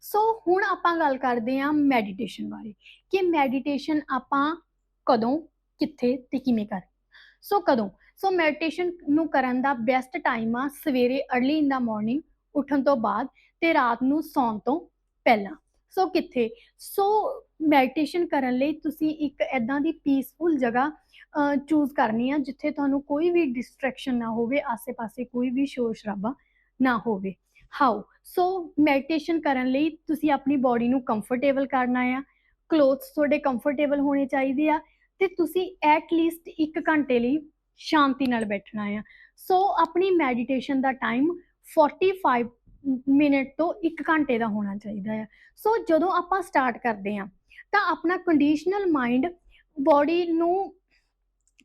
ਸੋ ਹੁਣ ਆਪਾਂ ਗੱਲ ਕਰਦੇ ਹਾਂ ਮੈਡੀਟੇਸ਼ਨ ਬਾਰੇ ਕਿ ਮੈਡੀਟੇਸ਼ਨ ਆਪਾਂ ਕਦੋਂ, ਕਿੱਥੇ ਤੇ ਕਿਵੇਂ ਕਰ ਸੋ ਕਦੋਂ? ਸੋ ਮੈਡੀਟੇਸ਼ਨ ਨੂੰ ਕਰਨ ਦਾ ਬੈਸਟ ਟਾਈਮ ਆ ਸਵੇਰੇ अर्ਲੀ ਇਨ ਦਾ ਮਾਰਨਿੰਗ ਉੱਠਣ ਤੋਂ ਬਾਅਦ ਤੇ ਰਾਤ ਨੂੰ ਸੌਣ ਤੋਂ ਪਹਿਲਾਂ। ਸੋ ਕਿੱਥੇ? ਸੋ ਮੈਡੀਟੇਸ਼ਨ ਕਰਨ ਲਈ ਤੁਸੀਂ ਇੱਕ ਐਦਾਂ ਦੀ ਪੀਸਫੁਲ ਜਗ੍ਹਾ ਚੂਜ਼ ਕਰਨੀ ਆ ਜਿੱਥੇ ਤੁਹਾਨੂੰ ਕੋਈ ਵੀ ਡਿਸਟਰੈਕਸ਼ਨ ਨਾ ਹੋਵੇ, ਆਸੇ-ਪਾਸੇ ਕੋਈ ਵੀ ਸ਼ੋਰ ਸ਼ਰਾਬਾ ਨਾ ਹੋਵੇ। ਹਾਊ ਸੋ ਮੈਡੀਟੇਸ਼ਨ ਕਰਨ ਲਈ ਤੁਸੀਂ ਆਪਣੀ ਬਾਡੀ ਨੂੰ ਕੰਫਰਟੇਬਲ ਕਰਨਾ ਆ। ਕਲੋਥਸ ਤੁਹਾਡੇ ਕੰਫਰਟੇਬਲ ਹੋਣੇ ਚਾਹੀਦੇ ਆ। ਤੇ ਤੁਸੀਂ ਐਟ ਲੀਸਟ 1 ਘੰਟੇ ਲਈ ਸ਼ਾਂਤੀ ਨਾਲ ਬੈਠਣਾ ਆ। ਸੋ ਆਪਣੀ ਮੈਡੀਟੇਸ਼ਨ ਦਾ ਟਾਈਮ 45 ਮਿੰਟ ਤੋਂ 1 ਘੰਟੇ ਦਾ ਹੋਣਾ ਚਾਹੀਦਾ ਆ। ਸੋ ਜਦੋਂ ਆਪਾਂ ਸਟਾਰਟ ਕਰਦੇ ਆ, ਤਾਂ ਆਪਣਾ ਕੰਡੀਸ਼ਨਲ ਮਾਈਂਡ ਬਾਡੀ ਨੂੰ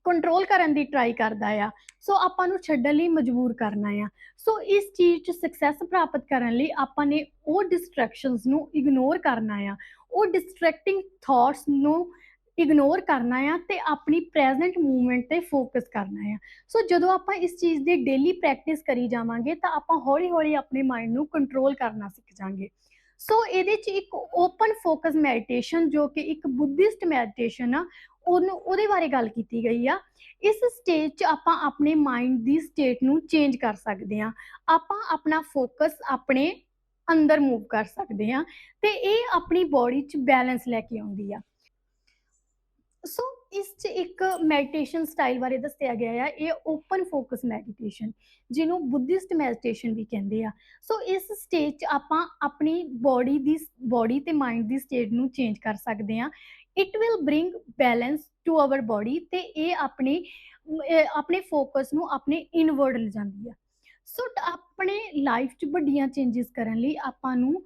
ਕੰਟਰੋਲ ਕਰਨ ਦੀ ਟਰਾਈ ਕਰਦਾ ਆ। ਸੋ ਆਪਾਂ ਨੂੰ ਛੱਡਣ ਲਈ ਮਜਬੂਰ ਕਰਨਾ ਆ। ਸੋ ਇਸ ਚੀਜ਼ 'ਚ ਸਕਸੈਸ ਪ੍ਰਾਪਤ ਕਰਨ ਲਈ ਆਪਾਂ ਨੇ ਉਹ ਡਿਸਟਰੈਕਸ਼ਨਸ ਨੂੰ ਇਗਨੋਰ ਕਰਨਾ ਆ। ਉਹ ਡਿਸਟਰੈਕਟਿੰਗ ਥਾਟਸ ਨੂੰ ਇਗਨੋਰ ਕਰਨਾ ਆ ਤੇ ਆਪਣੀ ਪ੍ਰੈਜ਼ੈਂਟ ਮੂਵਮੈਂਟ ਤੇ ਫੋਕਸ ਕਰਨਾ ਆ। ਸੋ ਜਦੋਂ ਆਪਾਂ ਇਸ ਚੀਜ਼ ਦੀ ਡੇਲੀ ਪ੍ਰੈਕਟਿਸ ਕਰੀ ਜਾਵਾਂਗੇ ਤਾਂ ਆਪਾਂ ਹੌਲੀ-ਹੌਲੀ ਆਪਣੇ ਮਾਈਂਡ ਨੂੰ ਕੰਟਰੋਲ ਕਰਨਾ ਸਿੱਖ ਜਾਾਂਗੇ ਸੋ ਇਹਦੇ 'ਚ ਇੱਕ ਓਪਨ ਫੋਕਸ ਮੈਡੀਟੇਸ਼ਨ ਜੋ ਕਿ ਇੱਕ ਬੁੱਧਿਸਟ ਮੈਡੀਟੇਸ਼ਨ ਆ ਉਹਨੂੰ, ਉਹਦੇ ਬਾਰੇ ਗੱਲ ਕੀਤੀ ਗਈ ਆ। ਇਸ ਸਟੇਜ 'ਚ ਆਪਾਂ ਆਪਣੇ ਮਾਈਂਡ ਦੀ ਸਟੇਟ ਨੂੰ ਚੇਂਜ ਕਰ ਸਕਦੇ ਹਾਂ। ਆਪਾਂ ਆਪਣਾ ਫੋਕਸ ਆਪਣੇ ਅੰਦਰ ਮੂਵ ਕਰ ਸਕਦੇ ਹਾਂ ਤੇ ਇਹ ਆਪਣੀ ਬਾਡੀ 'ਚ ਬੈਲੈਂਸ ਲੈ ਕੇ ਆਉਂਦੀ ਆ। ਸੋ ਇਸ 'ਚ ਇੱਕ ਮੈਡੀਟੇਸ਼ਨ ਸਟਾਈਲ ਬਾਰੇ ਦੱਸਿਆ ਗਿਆ ਆ। ਇਹ ਓਪਨ ਫੋਕਸ ਮੈਡੀਟੇਸ਼ਨ ਜਿਹਨੂੰ ਬੁੱਧਿਸਟ ਮੈਡੀਟੇਸ਼ਨ ਵੀ ਕਹਿੰਦੇ ਆ। ਸੋ ਇਸ ਸਟੇਜ 'ਚ ਆਪਾਂ ਆਪਣੀ ਬਾਡੀ ਦੀ ਬਾਡੀ ਤੇ ਮਾਈਂਡ ਦੀ ਸਟੇਟ ਨੂੰ ਚੇਂਜ ਕਰ ਸਕਦੇ ਹਾਂ। It will bring balance to our body ਤੇ ਇਹ ਆਪਣੇ ਆਪਣੇ ਫੋਕਸ ਨੂੰ ਆਪਣੇ ਇਨਵਰਡ ਲਿਜਾਂਦੀ ਆ। ਸੋ ਆਪਣੇ ਲਾਈਫ 'ਚ ਵੱਡੀਆਂ ਚੇਂजेस ਕਰਨ ਲਈ ਆਪਾਂ ਨੂੰ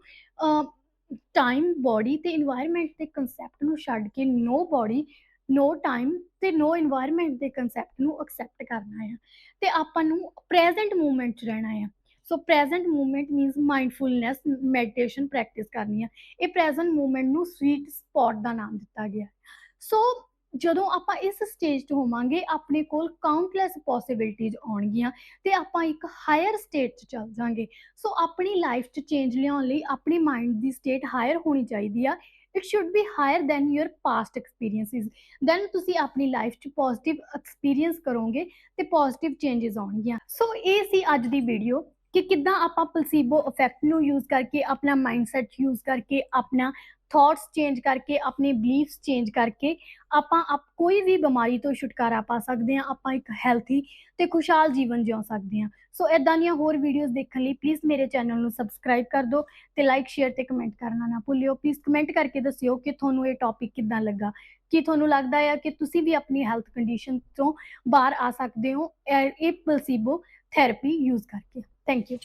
ਟਾਈਮ ਬਾਡੀ ਤੇ এনवायरमेंट ਦੇ ਕਨਸੈਪਟ ਨੂੰ ਛੱਡ ਕੇ ਨੋ ਬਾਡੀ ਨੋ ਟਾਈਮ ਤੇ ਨੋ এনवायरमेंट ਦੇ ਕਨਸੈਪਟ ਨੂੰ ਐਕਸੈਪਟ ਕਰਨਾ ਆ। ਤੇ ਆਪਾਂ ਨੂੰ ਪ੍ਰੈਜ਼ੈਂਟ ਮੂਮੈਂਟ 'ਚ ਰਹਿਣਾ ਆ। So present movement means mindfulness meditation practice ਕਰਨੀ ਆ। ਇਹ ਪ੍ਰੈਜ਼ੈਂਟ ਮੂਵਮੈਂਟ ਨੂੰ ਸਵੀਟ ਸਪੌਟ ਦਾ ਨਾਮ ਦਿੱਤਾ ਗਿਆ। ਸੋ ਜਦੋਂ ਆਪਾਂ ਇਸ ਸਟੇਜ 'ਤੇ ਹੋਵਾਂਗੇ, ਆਪਣੇ ਕੋਲ ਕਾਊਂਟਲੈਸ ਪੋਸਿਬਿਲਿਟੀਜ਼ ਆਉਣਗੀਆਂ ਤੇ ਆਪਾਂ ਇੱਕ ਹਾਇਰ ਸਟੇਟ 'ਚ ਚੱਲ ਜਾਾਂਗੇ। ਸੋ ਆਪਣੀ ਲਾਈਫ 'ਚ ਚੇਂਜ ਲਿਆਉਣ ਲਈ ਆਪਣੀ ਮਾਈਂਡ ਦੀ ਸਟੇਟ ਹਾਇਰ ਹੋਣੀ ਚਾਹੀਦੀ ਆ। It should be higher than your past experiences then ਤੁਸੀਂ ਆਪਣੀ ਲਾਈਫ 'ਚ ਪੋਜ਼ਿਟਿਵ ਐਕਸਪੀਰੀਅੰਸ ਕਰੋਗੇ ਤੇ ਪੋਜ਼ਿਟਿਵ ਚੇਂਜਸ ਆਉਣਗੀਆਂ। ਸੋ ਇਹ ਸੀ ਅੱਜ ਦੀ ਵੀਡੀਓ ਕਿ ਕਿੱਦਾਂ ਆਪਾਂ ਪਲਸੀਬੋ ਇਫੈਕਟ ਨੂੰ ਯੂਜ਼ ਕਰਕੇ, ਆਪਣਾ ਮਾਈਂਡਸੈਟ ਯੂਜ਼ ਕਰਕੇ, ਆਪਣਾ ਥਾਟਸ ਚੇਂਜ ਕਰਕੇ, ਆਪਣੇ ਬਲੀਫਸ ਚੇਂਜ ਕਰਕੇ ਆਪਾਂ ਆਪ ਕੋਈ ਵੀ ਬਿਮਾਰੀ ਤੋਂ ਛੁਟਕਾਰਾ ਪਾ ਸਕਦੇ ਹਾਂ, ਆਪਾਂ ਇੱਕ ਹੈਲਥੀ ਤੇ ਖੁਸ਼ਹਾਲ ਜੀਵਨ ਜਿਉ ਸਕਦੇ ਹਾਂ। ਸੋ ਇਦਾਂ ਦੀਆਂ ਹੋਰ ਵੀਡੀਓਜ਼ ਦੇਖਣ ਲਈ ਪਲੀਜ਼ ਮੇਰੇ ਚੈਨਲ ਨੂੰ ਸਬਸਕ੍ਰਾਈਬ ਕਰ ਦਿਓ ਤੇ ਲਾਈਕ ਸ਼ੇਅਰ ਤੇ ਕਮੈਂਟ ਕਰਨਾ ਨਾ ਭੁੱਲਿਓ। ਪਲੀਜ਼ ਕਮੈਂਟ ਕਰਕੇ ਦੱਸਿਓ ਕਿ ਤੁਹਾਨੂੰ ਇਹ ਟੌਪਿਕ ਕਿੱਦਾਂ ਲੱਗਾ। ਕੀ ਤੁਹਾਨੂੰ ਲੱਗਦਾ ਹੈ ਕਿ ਤੁਸੀਂ ਵੀ ਆਪਣੀ ਹੈਲਥ ਕੰਡੀਸ਼ਨ ਤੋਂ ਬਾਹਰ ਆ ਸਕਦੇ ਹੋ? ਇਹ ਪਲਸੀਬੋ ਥੈਰੇਪੀ ਯੂਜ਼ ਕਰਕੇ। Thank you